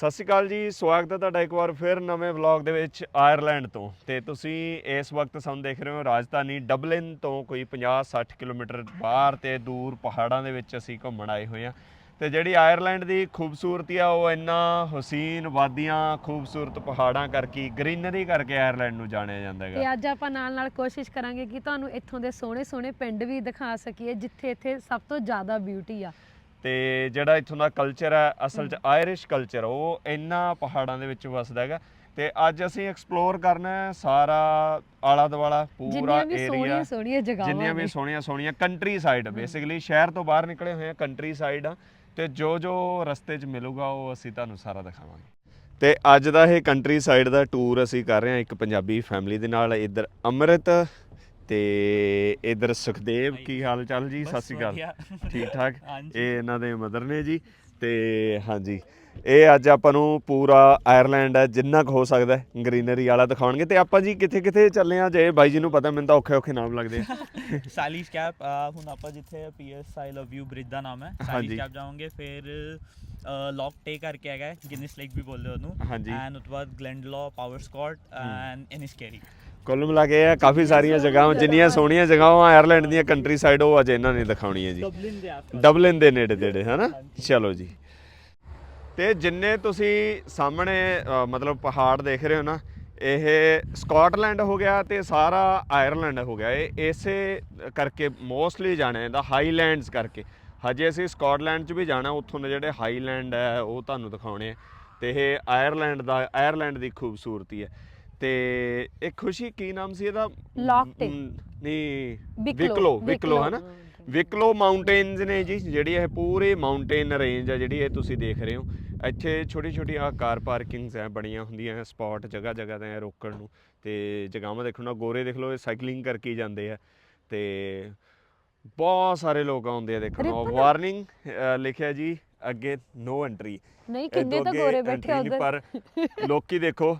ਸਤਿ ਸ਼੍ਰੀ ਅਕਾਲ ਜੀ, ਸਵਾਗਤ ਹੈ ਤੁਹਾਡਾ ਇੱਕ ਵਾਰ ਫਿਰ ਨਵੇਂ ਵਲੌਗ ਦੇ ਵਿੱਚ ਆਇਰਲੈਂਡ ਤੋਂ। ਤੇ ਤੁਸੀਂ ਇਸ ਵਕਤ ਸਾਨੂੰ ਦੇਖ ਰਹੇ ਹੋ ਰਾਜਧਾਨੀ ਡਬਲਿਨ ਤੋਂ ਕੋਈ 50-60 ਕਿਲੋਮੀਟਰ ਬਾਹਰ ਤੇ ਦੂਰ ਪਹਾੜਾਂ ਦੇ ਵਿੱਚ ਅਸੀਂ ਘੁੰਮਣ ਆਏ ਹੋਏ ਹਾਂ। ਤੇ ਜਿਹੜੀ ਆਇਰਲੈਂਡ ਦੀ ਖੂਬਸੂਰਤੀ ਆ, ਉਹ ਇੰਨਾ ਹਸੀਨ ਵਾਦੀਆਂ, ਖੂਬਸੂਰਤ ਪਹਾੜਾਂ ਕਰਕੇ, ਗ੍ਰੀਨਰੀ ਕਰਕੇ ਆਇਰਲੈਂਡ ਨੂੰ ਜਾਣਿਆ ਜਾਂਦਾ ਹੈਗਾ। ਤੇ ਅੱਜ ਆਪਾਂ ਨਾਲ ਨਾਲ ਕੋਸ਼ਿਸ਼ ਕਰਾਂਗੇ ਕਿ ਤੁਹਾਨੂੰ ਇੱਥੋਂ ਦੇ ਸੋਹਣੇ ਸੋਹਣੇ ਪਿੰਡ ਵੀ ਦਿਖਾ ਸਕੀਏ, ਜਿੱਥੇ ਇੱਥੇ ਸਭ ਤੋਂ ਜ਼ਿਆਦਾ ਬਿਊਟੀ ਆ। ਤੇ ਜਿਹੜਾ ਇੱਥੋਂ ਦਾ ਕਲਚਰ ਹੈ ਅਸਲ 'ਚ ਆਇਰਿਸ਼ ਕਲਚਰ ਉਹ ਇੰਨਾ ਪਹਾੜਾਂ ਦੇ ਵਿੱਚ ਵਸਦਾ ਹੈਗਾ। ਤੇ ਅੱਜ ਅਸੀਂ ਐਕਸਪਲੋਰ ਕਰਨਾ ਹੈ ਸਾਰਾ ਆਲਾ ਦੁਆਲਾ ਪੂਰਾ ਜਿੰਨੀਆਂ ਵੀ ਏਰੀਆ ਸੋਹਣੀਆਂ ਸੋਹਣੀਆਂ ਜਗ੍ਹਾਵਾਂ ਜਿੰਨੀਆਂ ਵੀ। ਸੋਹਣੀਆਂ ਸੋਹਣੀਆਂ ਕੰਟਰੀ ਸਾਈਡ ਬੇਸਿਕਲੀ ਸ਼ਹਿਰ ਤੋਂ ਬਾਹਰ ਨਿਕਲੇ ਹੋਏ ਆ ਕੰਟਰੀ ਸਾਈਡ ਆ। ਤੇ ਜੋ ਜੋ ਰਸਤੇ 'ਚ ਮਿਲੂਗਾ ਉਹ ਅਸੀਂ ਤੁਹਾਨੂੰ ਸਾਰਾ ਦਿਖਾਵਾਂਗੇ। ਤੇ ਅੱਜ ਦਾ ਇਹ ਕੰਟਰੀ ਸਾਈਡ ਦਾ ਟੂਰ ਅਸੀਂ ਕਰ ਰਹੇ ਹਾਂ ਇੱਕ ਪੰਜਾਬੀ ਫੈਮਿਲੀ ਦੇ ਨਾਲ ਇੱਧਰ ਅੰਮ੍ਰਿਤ ਤੇ ਇੱਧਰ ਸੁਖਦੇਵ ਕੀ ਹਾਲ ਚਾਲ ਜੀ? ਸਤਿ ਸ਼੍ਰੀ ਅਕਾਲ। ਠੀਕ ਠਾਕ। ਇਹ ਇਹਨਾਂ ਦੇ ਮਦਰ ਨੇ ਜੀ। ਤੇ ਹਾਂਜੀ। ਇਹ ਅੱਜ ਆਪਾਂ ਨੂੰ ਪੂਰਾ ਆਇਰਲੈਂਡ ਹੈ ਜਿੰਨਾ ਕੁ ਹੋ ਸਕਦਾ ਹੈ ਗ੍ਰੀਨਰੀ ਵਾਲਾ ਦਿਖਾਉਣਗੇ। ਤੇ ਆਪਾਂ ਜੀ ਕਿੱਥੇ ਕਿੱਥੇ ਚੱਲੇ ਆ ਜੇ ਬਾਈ ਜੀ ਨੂੰ ਪਤਾ ਮੈਨੂੰ ਤਾਂ ਔਖੇ ਔਖੇ ਨਾਮ ਲੱਗਦੇ ਆ। ਸਾਲੀਸ ਕੈਪ ਹੁਣ ਆਪਾਂ ਜਿੱਥੇ PS I love you bridge ਦਾ ਨਾਮ ਹੈ। ਸਾਲੀਸ ਕੈਪ ਜਾਵਾਂਗੇ ਫਿਰ ਲੌਕ ਟੇ ਕਰਕੇ ਹੈਗਾ ਗਿਨਿਸ ਲੇਕ ਵੀ ਬੋਲਦੇ ਉਹਨੂੰ। ਐਂਡ ਉਸ ਤੋਂ ਬਾਅਦ Glendalough Powerscourt and Enniskerry ਕੁੱਲ ਮਿਲਾ ਕੇ ਇਹ ਕਾਫੀ ਸਾਰੀਆਂ ਜਗ੍ਹਾਵਾਂ ਜਿੰਨੀਆਂ ਸੋਹਣੀਆਂ ਜਗ੍ਹਾਵਾਂ ਆਇਰਲੈਂਡ ਦੀਆਂ ਕੰਟਰੀ ਸਾਈਡ ਉਹ ਅੱਜ ਇਹਨਾਂ ਨੇ ਦਿਖਾਉਣੀਆਂ ਜੀ। ਡਬਲਿਨ ਦੇ ਆਸ ਡਬਲਿਨ ਦੇ ਨੇੜੇ ਤੇੜੇ ਹਨਾ? ਚਲੋ ਜੀ। ਤੇ ਜਿੰਨੇ ਤੁਸੀਂ ਸਾਹਮਣੇ ਅ, ਮਤਲਬ ਪਹਾੜ ਦੇਖ ਰਹੇ ਹੋ ਨਾ ਇਹ ਸਕਾਟਲੈਂਡ ਹੋ ਗਿਆ ਤੇ ਸਾਰਾ ਆਇਰਲੈਂਡ ਹੋ ਗਿਆ। ਇਹ ਇਸੇ ਕਰਕੇ ਮੋਸਟਲੀ ਜਾਣਿਆ ਜਾਂਦਾ ਹਾਈਲੈਂਡਸ ਕਰਕੇ। ਹਜੇ ਅਸੀਂ ਸਕਾਟਲੈਂਡ 'ਚ ਵੀ ਜਾਣਾ ਉੱਥੋਂ ਦੇ ਜਿਹੜੇ ਹਾਈਲੈਂਡ ਹੈ ਉਹ ਤੁਹਾਨੂੰ ਦਿਖਾਉਣੇ ਆ। ਤੇ ਇਹ ਆਇਰਲੈਂਡ ਦਾ ਆਇਰਲੈਂਡ ਦੀ ਖੂਬਸੂਰਤੀ ਹੈ। ਤੇ ਇਹ ਖੁਸ਼ੀ ਕੀ ਨਾਮ ਸੀ ਇਹਦਾ। ਮ, ਨਹੀਂ ਵਿਕਲੋ, ਵਿਕਲੋ ਹੈ ਨਾ। ਵਿਕਲੋ ਮਾਊਂਟੇਨਸ ਨੇ ਜੀ ਜਿਹੜੀ ਇਹ ਪੂਰੇ ਮਾਊਂਟੇਨ ਰੇਂਜ ਆ ਜਿਹੜੀ ਇਹ ਤੁਸੀਂ ਦੇਖ ਰਹੇ ਹੋ। ਇੱਥੇ ਛੋਟੀ ਛੋਟੀਆਂ ਕਾਰ ਪਾਰਕਿੰਗਸ ਐ ਬਣੀਆਂ ਹੁੰਦੀਆਂ ਸਪੌਟ ਜਗ੍ਹਾ ਜਗ੍ਹਾ ਤੇ ਰੋਕਣ ਨੂੰ। ਤੇ ਜਗ੍ਹਾਵਾਂ ਦੇਖਣ ਨੂੰ ਗੋਰੇ ਦੇਖ ਲਓ ਇਹ ਸਾਈਕਲਿੰਗ ਕਰਕੇ ਜਾਂਦੇ ਆ। ਤੇ ਬਹੁਤ ਸਾਰੇ ਲੋਕ ਆਉਂਦੇ ਆ ਦੇਖਣ ਨੂੰ। ਵਾਰਨਿੰਗ ਲਿਖਿਆ ਜੀ ਅੱਗੇ ਨੋ ਐਂਟਰੀ ਨਹੀਂ ਕਿੰਨੇ ਤਾਂ ਗੋਰੇ ਬੈਠੇ ਉਧਰ ਪਰ ਲੋਕੀ ਦੇਖੋ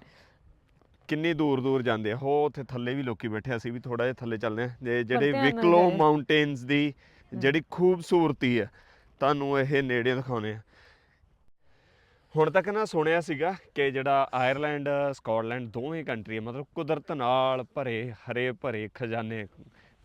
ਕਿੰਨੀ ਦੂਰ ਦੂਰ ਜਾਂਦੇ ਆ। ਹੋ ਉੱਥੇ ਥੱਲੇ ਵੀ ਲੋਕੀ ਬੈਠੇ ਆ, ਅਸੀਂ ਵੀ ਥੋੜਾ ਜਿਹਾ ਥੱਲੇ ਚੱਲਦੇ ਆ ਜੇ ਜਿਹੜੇ ਧਿਆਨ ਨਾਲ ਵਿਕਲੋ ਜਾਇਓ। ਮਾਊਂਟੇਨਸ ਦੀ ਜਿਹੜੀ ਖੂਬਸੂਰਤੀ ਹੈ ਤੁਹਾਨੂੰ ਇਹ ਨੇੜੇ ਦਿਖਾਉਣੇ ਆ ਹੁਣ ਤੱਕ ਨਾ ਸੁਣਿਆ ਸੀਗਾ ਕਿ ਜਿਹੜਾ ਆਇਰਲੈਂਡ ਸਕਾਟਲੈਂਡ ਦੋਵੇਂ ਕੰਟਰੀ ਆ ਮਤਲਬ ਕੁਦਰਤ ਨਾਲ ਭਰੇ ਹਰੇ ਭਰੇ ਖਜ਼ਾਨੇ।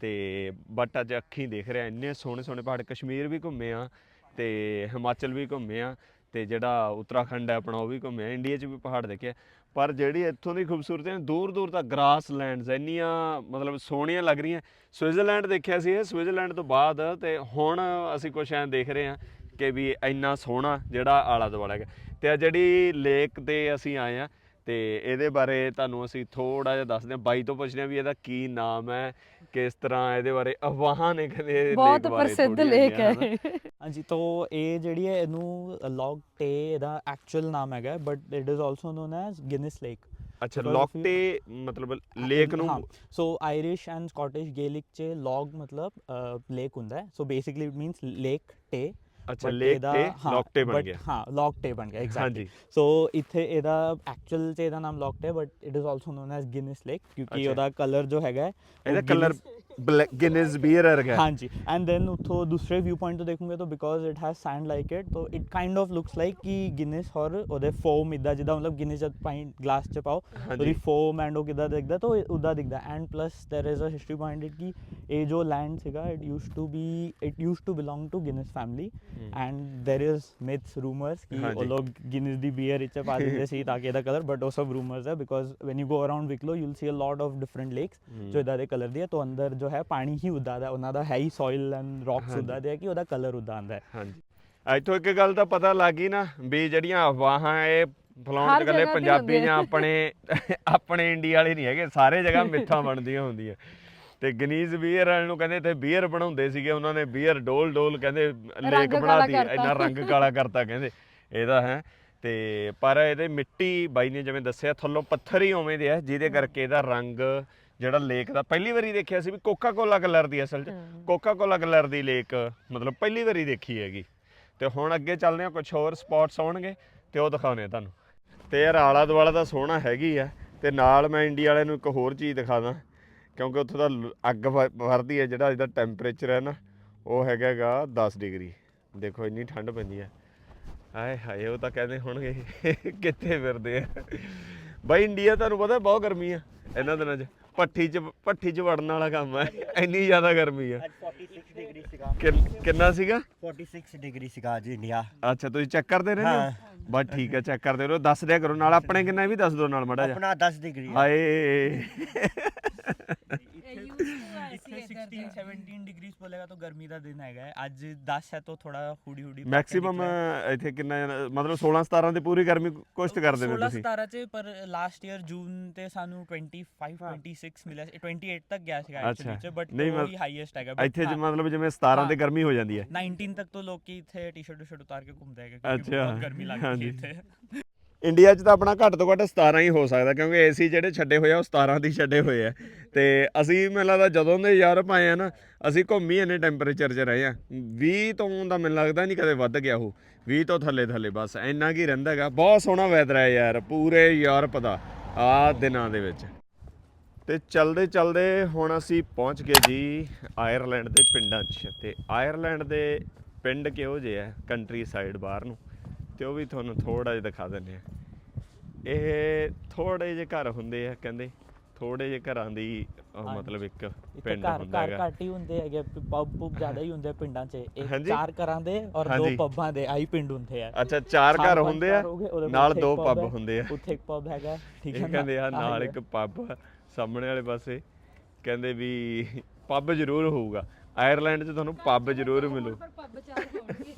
ਤੇ ਬਟ ਅੱਜ ਅੱਖੀਂ ਦੇਖ ਰਿਹਾ ਇੰਨੇ ਸੋਹਣੇ ਸੋਹਣੇ ਪਹਾੜ ਕਸ਼ਮੀਰ ਵੀ ਘੁੰਮੇ ਆ ਤੇ ਹਿਮਾਚਲ ਵੀ ਘੁੰਮੇ ਆ ਤੇ ਜਿਹੜਾ ਉੱਤਰਾਖੰਡ ਹੈ ਆਪਣਾ ਉਹ ਵੀ ਘੁੰਮੇ ਆ। ਇੰਡੀਆ 'ਚ ਵੀ ਪਹਾੜ ਦੇਖੇ ਆ। ਪਰ ਜਿਹੜੀ ਇੱਥੋਂ ਦੀ ਖੂਬਸੂਰਤੀ ਨੇ, ਦੂਰ ਦੂਰ ਤੱਕ ਗ੍ਰਾਸ ਲੈਂਡਸ ਇੰਨੀਆਂ ਮਤਲਬ ਸੋਹਣੀਆਂ ਲੱਗ ਰਹੀਆਂ। ਸਵਿਟਜ਼ਰਲੈਂਡ ਦੇਖਿਆ ਸੀ ਇਹ ਸਵਿਟਜ਼ਰਲੈਂਡ ਤੋਂ ਬਾਅਦ ਤੇ ਹੁਣ ਅਸੀਂ ਕੁਛ ਐਂ ਦੇਖ ਰਹੇ ਹਾਂ ਕਿ ਵੀ ਇੰਨਾ ਸੋਹਣਾ ਜਿਹੜਾ ਆਲਾ ਦੁਆਲਾ ਹੈਗਾ। ਤੇ ਆ ਜਿਹੜੀ ਲੇਕ ਤੇ ਅਸੀਂ ਆਏ ਆ ਤੇ ਇਹਦੇ ਬਾਰੇ ਤੁਹਾਨੂੰ ਅਸੀਂ ਥੋੜਾ ਜਿਹਾ ਦੱਸਦੇ ਹਾਂ। ਬਾਈ ਤੋਂ ਪੁੱਛਦੇ ਹਾਂ ਵੀ ਇਹਦਾ ਕੀ ਨਾਮ ਹੈ ਕਿਸ ਤਰ੍ਹਾਂ ਇਹਦੇ ਬਾਰੇ ਅਫਵਾਹਾਂ ਨੇ ਕਹਿੰਦੇ ਬਹੁਤ ਪ੍ਰਸਿੱਧ ਜਿਹੀਆਂ, ਹੈ। ਹਾਂਜੀ ਤੋ ਇਹ ਜਿਹੜੀ ਹੈ ਇਹਨੂੰ ਲੌਕ ਟੇ ਇਹਦਾ ਐਕਚੁਅਲ ਨਾਮ ਹੈਗਾ but it is also known as Guinness lake ਅੱਛਾ ਤੇ ਮਤਲਬ ਲੇਕ ਨੂੰ so Irish and Scottish Gaelic ਚ ਲੌਗ ਮਤਲਬ ਲੇਕ ਹੁੰਦਾ ਹੈ। So basically it means lake Tay ਅੱਛਾ ਲੇਕ ਤੇ ਲੌਕ ਤੇ ਬਣ ਗਿਆ। ਹਾਂ ਲੌਕ ਟੇ ਬਣ ਗਿਆ ਐਗਜ਼ੈਕਟਲੀ ਸੋ ਇੱਥੇ ਇਹਦਾ ਐਕਚੁਅਲ ਚ ਇਹਦਾ ਨਾਮ Lough Tay but it is also known as Guinness lake ਕਿਉਂਕਿ। ਉਹਦਾ ਕਲਰ ਜੋ ਹੈਗਾ ਇਹਦਾ ਕਲਰ गिनेस बियर अर्गा हाँ जी एंड देन उठो दूसरे व्यू पॉइंट तो देखूँगे तो because it has sand like it तो it kind of looks like कि गिनेस और ओदे फोम इदा जिदा मतलब गिनेस जब पाइन ग्लास च पाओ ओदी फोम एंड ओ किदा दिखदा तो उदा दिखदा and plus there is a history behind it कि ए जो लैंड सीगा it used to be it used to belong to Guinness family and there is myths rumours कि ओ लोग गिनेस दी बियर इच पा दिंदे सी ताकि एदा कलर बट ओ सब रूमर्स है because when you go around Wicklow you will see a lot of different lakes जो एदा दे कलर दिया तो अंदर जो ਜੋ ਹੈ ਪਾਣੀ ਹੀ ਉਦਾਂ ਦਾ ਉਹਨਾਂ ਦਾ ਹੈ ਹੀ ਸੋਇਲ ਐਂਡ ਰੌਕਸ। ਉਦਾਂ ਦੇ ਹੈ ਕਿ ਉਹਦਾ ਕਲਰ ਉਦਾਂ ਆਂਦਾ ਹੈ ਹਾਂਜੀ ਇੱਥੋਂ ਇੱਕ ਗੱਲ ਤਾਂ ਪਤਾ ਲੱਗ ਗਈ ਨਾ ਵੀ ਜਿਹੜੀਆਂ ਅਫਵਾਹਾਂ ਇਹ ਫਲਾਉਣ ਗੱਲੇ ਤੇ ਪੰਜਾਬੀ। ਜਾਂ ਆਪਣੇ ਆਪਣੇ ਇੰਡੀਆ ਵਾਲੇ ਨਹੀਂ ਹੈਗੇ ਸਾਰੇ ਜਗ੍ਹਾ ਮਿੱਥਾਂ ਬਣਦੀਆਂ ਹੁੰਦੀਆਂ ਤੇ ਗਨੀਜ਼ ਬੀਅਰ ਵਾਲੇ ਨੂੰ ਕਹਿੰਦੇ ਤੇ ਬੀਅਰ ਬਣਾਉਂਦੇ ਸੀਗੇ ਉਹਨਾਂ ਨੇ ਬੀਅਰ ਡੋਲ ਡੋਲ ਕਹਿੰਦੇ ਲੇਕ ਬਣਾਤੀ। ਇੰਨਾ ਰੰਗ ਕਾਲਾ ਕਰਤਾ ਕਹਿੰਦੇ ਇਹਦਾ ਹੈ ਤੇ ਪਰ ਇਹਦੇ ਮਿੱਟੀ ਬਾਈ ਨੇ ਜਿਵੇਂ ਦੱਸਿਆ ਥੱਲੋਂ ਪੱਥਰ ਹੀ ਉਵੇਂ ਦੇ ਆ ਜਿਹਦੇ ਕਰਕੇ ਇਹਦਾ ਰੰਗ ਜਿਹੜਾ ਲੇਕ ਦਾ ਪਹਿਲੀ ਵਾਰੀ ਦੇਖਿਆ ਸੀ ਵੀ ਕੋਕਾ ਕੋਲਾ ਕਲਰ ਦੀ ਅਸਲ 'ਚ। ਹਾਂ। ਕੋਕਾ ਕੋਲਾ ਕਲਰ ਦੀ ਲੇਕ ਮਤਲਬ ਪਹਿਲੀ ਵਾਰੀ ਦੇਖੀ ਹੈਗੀ। ਤੇ ਹੁਣ ਅੱਗੇ ਚੱਲਦੇ ਆ ਕੁਝ ਹੋਰ ਸਪੌਟਸ ਆਉਣਗੇ ਤੇ ਉਹ ਦਿਖਾਉਣੇ ਆ ਤੁਹਾਨੂੰ। ਤੇ ਯਾਰ ਆਲਾ ਦੁਆਲਾ ਤਾਂ ਸੋਹਣਾ ਹੈਗੀ ਆ ਤੇ ਨਾਲ ਮੈਂ ਇੰਡੀਆ ਵਾਲਿਆਂ ਨੂੰ ਇੱਕ ਹੋਰ ਚੀਜ਼ ਦਿਖਾ ਦਾਂ ਕਿਉਂਕਿ ਉੱਥੇ ਦਾ ਅੱਗ ਵਰਦੀ ਹੈ ਜਿਹੜਾ ਇਹਦਾ ਟੈਂਪਰੇਚਰ ਹੈ ਨਾ ਉਹ ਹੈਗਾ ਹੈਗਾ 10 ਡਿਗਰੀ। ਦੇਖੋ ਇੰਨੀ ਠੰਡ ਪੈਂਦੀ ਹੈ। ਹਾਏ ਹਾਏ ਉਹ ਤਾਂ ਕਹਿੰਦੇ ਹੋਣਗੇ ਕਿੱਥੇ ਫਿਰਦੇ ਆ। ਬਾਈ ਇੰਡੀਆ ਤੁਹਾਨੂੰ ਪਤਾ ਬਹੁਤ ਗਰਮੀ ਆ ਇਹਨਾਂ ਦਿਨਾਂ 'ਚ। ਪੱਠੀ 'ਚ ਪੱਠੀ 'ਚ ਵੜਨ ਵਾਲਾ ਕੰਮ ਹੈ। ਇੰਨੀ ਜ਼ਿਆਦਾ ਗਰਮੀ ਆ ਅੱਜ 46 ਡਿਗਰੀ ਸੀਗਾ। ਕਿੰਨ- ਕਿੰਨਾ ਸੀਗਾ? 46 ਡਿਗਰੀ ਸੀਗਾ ਅੱਜ ਇੰਡੀਆ। ਅੱਛਾ ਤੁਸੀਂ ਚੈੱਕ ਕਰਦੇ ਰਹਿੰਦੇ ਹੋ? ਬਸ ਠੀਕ ਹੈ ਚੈੱਕ ਕਰਦੇ ਰਹੋ। ਦੱਸ ਦਿਆ ਕਰੋ ਨਾਲ ਆਪਣੇ ਕਿੰਨਾ ਇਹ ਵੀ ਦੱਸ ਦਿਓ ਨਾਲ ਮੜਾ ਜਾ ਆਪਣਾ 10 ਡਿਗਰੀ ਹੈ। ਹਾਏ। ਇੱਥੇ 16 17 ਡਿਗਰੀਜ਼ ਬੋਲੇਗਾ ਤਾਂ ਗਰਮੀ ਦਾ ਦਿਨ ਹੈਗਾ ਹੈ। ਅੱਜ 10 ਹੈ ਤਾਂ ਥੋੜਾ ਹੁੜੀ ਹੁੜੀ ਮੈਕਸਿਮਮ ਇੱਥੇ ਕਿੰਨਾ ਮਤਲਬ 16 17 ਤੇ ਪੂਰੀ ਗਰਮੀ ਕੋਸ਼ਟ ਕਰਦੇ ਨੇ 16 ਤੁਸੀਂ? 17 ਚ ਪਰ ਲਾਸਟ ਈਅਰ ਜੂਨ ਤੇ ਸਾਨੂੰ 25 26 ਮਿਲਿਆ ਸੀ। 28 ਤੱਕ ਗਿਆ ਸੀਗਾ। ਐਕਚੁਅਲੀ ਚ ਬਟ ਨਹੀਂ, ਹਾਈਐਸਟ ਹੈਗਾ। ਇੱਥੇ ਜ ਮਤਲਬ ਜਿਵੇਂ 17 ਤੇ। ਗਰਮੀ ਹੋ ਜਾਂਦੀ ਹੈ। 19 ਤੱਕ ਤਾਂ ਲੋਕੀ ਇੱਥੇ ਟੀ-ਸ਼ਰਟ ਸ਼ਰਟ ਉਤਾਰ ਕੇ ਘੁੰਮਦੇ ਹੈਗੇ ਕਿਉਂਕਿ ਬਹੁਤ ਗਰਮੀ ਲੱਗਦੀ। ਹੈ ਇੱਥੇ। ਇੰਡੀਆ 'ਚ ਤਾਂ ਆਪਣਾ ਘੱਟ ਤੋਂ ਘੱਟ 17 ਹੀ ਹੋ ਸਕਦਾ, ਕਿਉਂਕਿ ਏਸੀ ਜਿਹੜੇ ਛੱਡੇ ਹੋਏ ਆ, ਉਹ 17 ਦੀ ਛੱਡੇ ਹੋਏ ਆ। ਤੇ ਅਸੀਂ ਮੈਨੂੰ ਲੱਗਦਾ ਜਦੋਂ ਦੇ ਯੂਰਪ ਆਏ ਆ ਨਾ, ਅਸੀਂ ਘੁੰਮੀ ਇੰਨੇ ਟੈਂਪਰੇਚਰ 'ਚ ਰਹੇ ਆ। 20 ਤੋਂ ਤਾਂ ਮੈਨੂੰ ਲੱਗਦਾ ਨਹੀਂ ਕਦੇ ਵੱਧ ਗਿਆ ਉਹ। 20 ਤੋਂ ਥੱਲੇ ਥੱਲੇ, ਬਸ ਇੰਨਾ ਕੀ ਰਹਿੰਦਾ ਹੈਗਾ। ਬਹੁਤ ਸੋਹਣਾ ਵੈਦਰ ਹੈ ਯਾਰ, ਪੂਰੇ ਯੂਰਪ ਦਾ, ਆ ਦਿਨਾਂ ਦੇ ਵਿੱਚ। ਤੇ ਚਲਦੇ ਚਲਦੇ ਹੁਣ ਅਸੀਂ ਪਹੁੰਚ ਗਏ ਜੀ ਆਇਰਲੈਂਡ ਦੇ ਪਿੰਡਾਂ 'ਚ। ਤੇ ਆਇਰਲੈਂਡ ਦੇ ਪਿੰਡ ਕਿਹੋ ਜਿਹੇ ਆ? ਕੰਟਰੀ ਸਾਈਡ ਬਾਹਰ ਨੂੰ। ਤੇ ਉਹ ਵੀ ਤੁਹਾਨੂੰ ਥੋੜਾ ਜਿਹਾ ਦਿਖਾ ਦਿੰਦੇ ਆ ਇਹ ਥੋੜੇ ਜਿਹੇ ਘਰ ਹੁੰਦੇ ਆ ਕਹਿੰਦੇ ਥੋੜੇ ਜਿਹੇ ਘਰਾਂ ਦੀ। ਮਤਲਬ ਇੱਕ ਪਿੰਡ ਘਰ ਹੁੰਦਾ ਘਰ ਹੈਗਾ। ਘੱਟ ਹੀ ਹੁੰਦੇ ਹੈਗੇ ਪਬ ਪੁਬ ਜ਼ਿਆਦਾ ਹੀ ਹੁੰਦੇ ਪਿੰਡਾਂ 'ਚ। ਇੱਕ ਹਾਂਜੀ। ਚਾਰ ਘਰਾਂ ਦੇ ਔਰ ਦੋ। ਪੱਬਾਂ ਦੇ ਆਹੀ ਪਿੰਡ ਹੁੰਦੇ ਆ। ਅੱਛਾ ਚਾਰ ਘਰ ਹੁੰਦੇ ਆ ਘਰ ਨਾਲ ਦੋ ਪੱਬ ਹੁੰਦੇ ਆ। ਉੱਥੇ ਇੱਕ ਪਬ ਹੈਗਾ ਠੀਕ ਹੈ ਇਹ ਕਹਿੰਦੇ ਆ? ਨਾਲ ਇੱਕ ਪੱਬ ਸਾਹਮਣੇ ਵਾਲੇ ਪਾਸੇ। ਕਹਿੰਦੇ ਵੀ ਪੱਬ ਜ਼ਰੂਰ ਹੋਊਗਾ। ਆਇਰਲੈਂਡ 'ਚ ਤੁਹਾਨੂੰ ਪੱਬ ਜ਼ਰੂਰ ਮਿਲੂ। ਪੱਬ ਚਾਰ ਹੋਣਗੇ।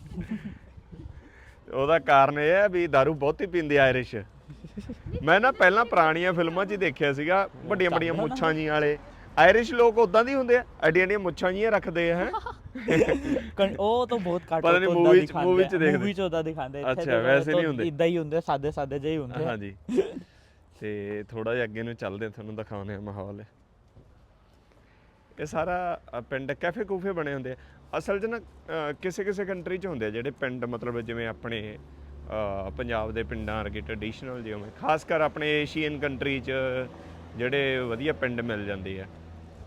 ਉਹਦਾ ਕਾਰਨ ਇਹ ਹੈ ਵੀ दारू ਬਹੁਤੀ ਪੀਂਦੇ ਆਇਰਿਸ਼ ਮੈਂ ਨਾ ਪਹਿਲਾਂ ਪੁਰਾਣੀਆਂ ਫਿਲਮਾਂ 'ਚ ਹੀ ਦੇਖਿਆ ਸੀਗਾ ਵੱਡੀਆਂ ਵੱਡੀਆਂ ਮੁੱਛਾਂ ਜੀ ਵਾਲੇ। ਆਇਰਿਸ਼ ਲੋਕ ਉਦਾਂ ਦੀ ਹੁੰਦੇ ਆ ਐਡੀਆਂ ਐਡੀਆਂ ਮੁੱਛਾਂ ਜੀਆਂ ਰੱਖਦੇ ਆ ਹੈ। ਉਹ ਤਾਂ ਬਹੁਤ ਘੱਟ ਪਤਾ ਨਹੀਂ movie 'ਚ- movie 'ਚ ਦੇਖਦੇ। ਮੂਵੀ ਚ ਉਹਦਾ ਦਿਖਾਉਂਦੇ ਅੱਛਾ, ਵੈਸੇ ਨਹੀਂ ਹੁੰਦੇ। ਇਦਾਂ ਹੀ ਹੁੰਦੇ ਸਾਦੇ ਸਾਦੇ ਜਿਹੇ ਹੀ ਹੁੰਦੇ ਆ। ਹਾਂਜੀ। ਤੇ ਥੋੜਾ ਜਿਹਾ ਅੱਗੇ ਨੂੰ ਚੱਲਦੇ ਆ ਤੁਹਾਨੂੰ ਦਿਖਾਉਂਦੇ ਆ ਮਾਹੌਲ। ਇਹ ਸਾਰਾ ਪਿੰਡ ਕੈਫੇ ਕੂਫੇ ਬਣੇ ਹੁੰਦੇ ਆ। ਅਸਲ 'ਚ ਨਾ ਕਿਸੇ ਕਿਸੇ ਕੰਟਰੀ 'ਚ ਹੁੰਦੇ ਆ ਜਿਹੜੇ ਪਿੰਡ ਮਤਲਬ ਜਿਵੇਂ ਆਪਣੇ ਪੰਜਾਬ ਦੇ ਪਿੰਡਾਂ ਵਰਗੇ ਟ੍ਰੈਡੀਸ਼ਨਲ ਜਿਵੇਂ ਖਾਸ ਕਰ ਆਪਣੇ ਏਸ਼ੀਅਨ ਕੰਟਰੀ 'ਚ ਜਿਹੜੇ ਵਧੀਆ ਪਿੰਡ ਮਿਲ ਜਾਂਦੇ ਆ।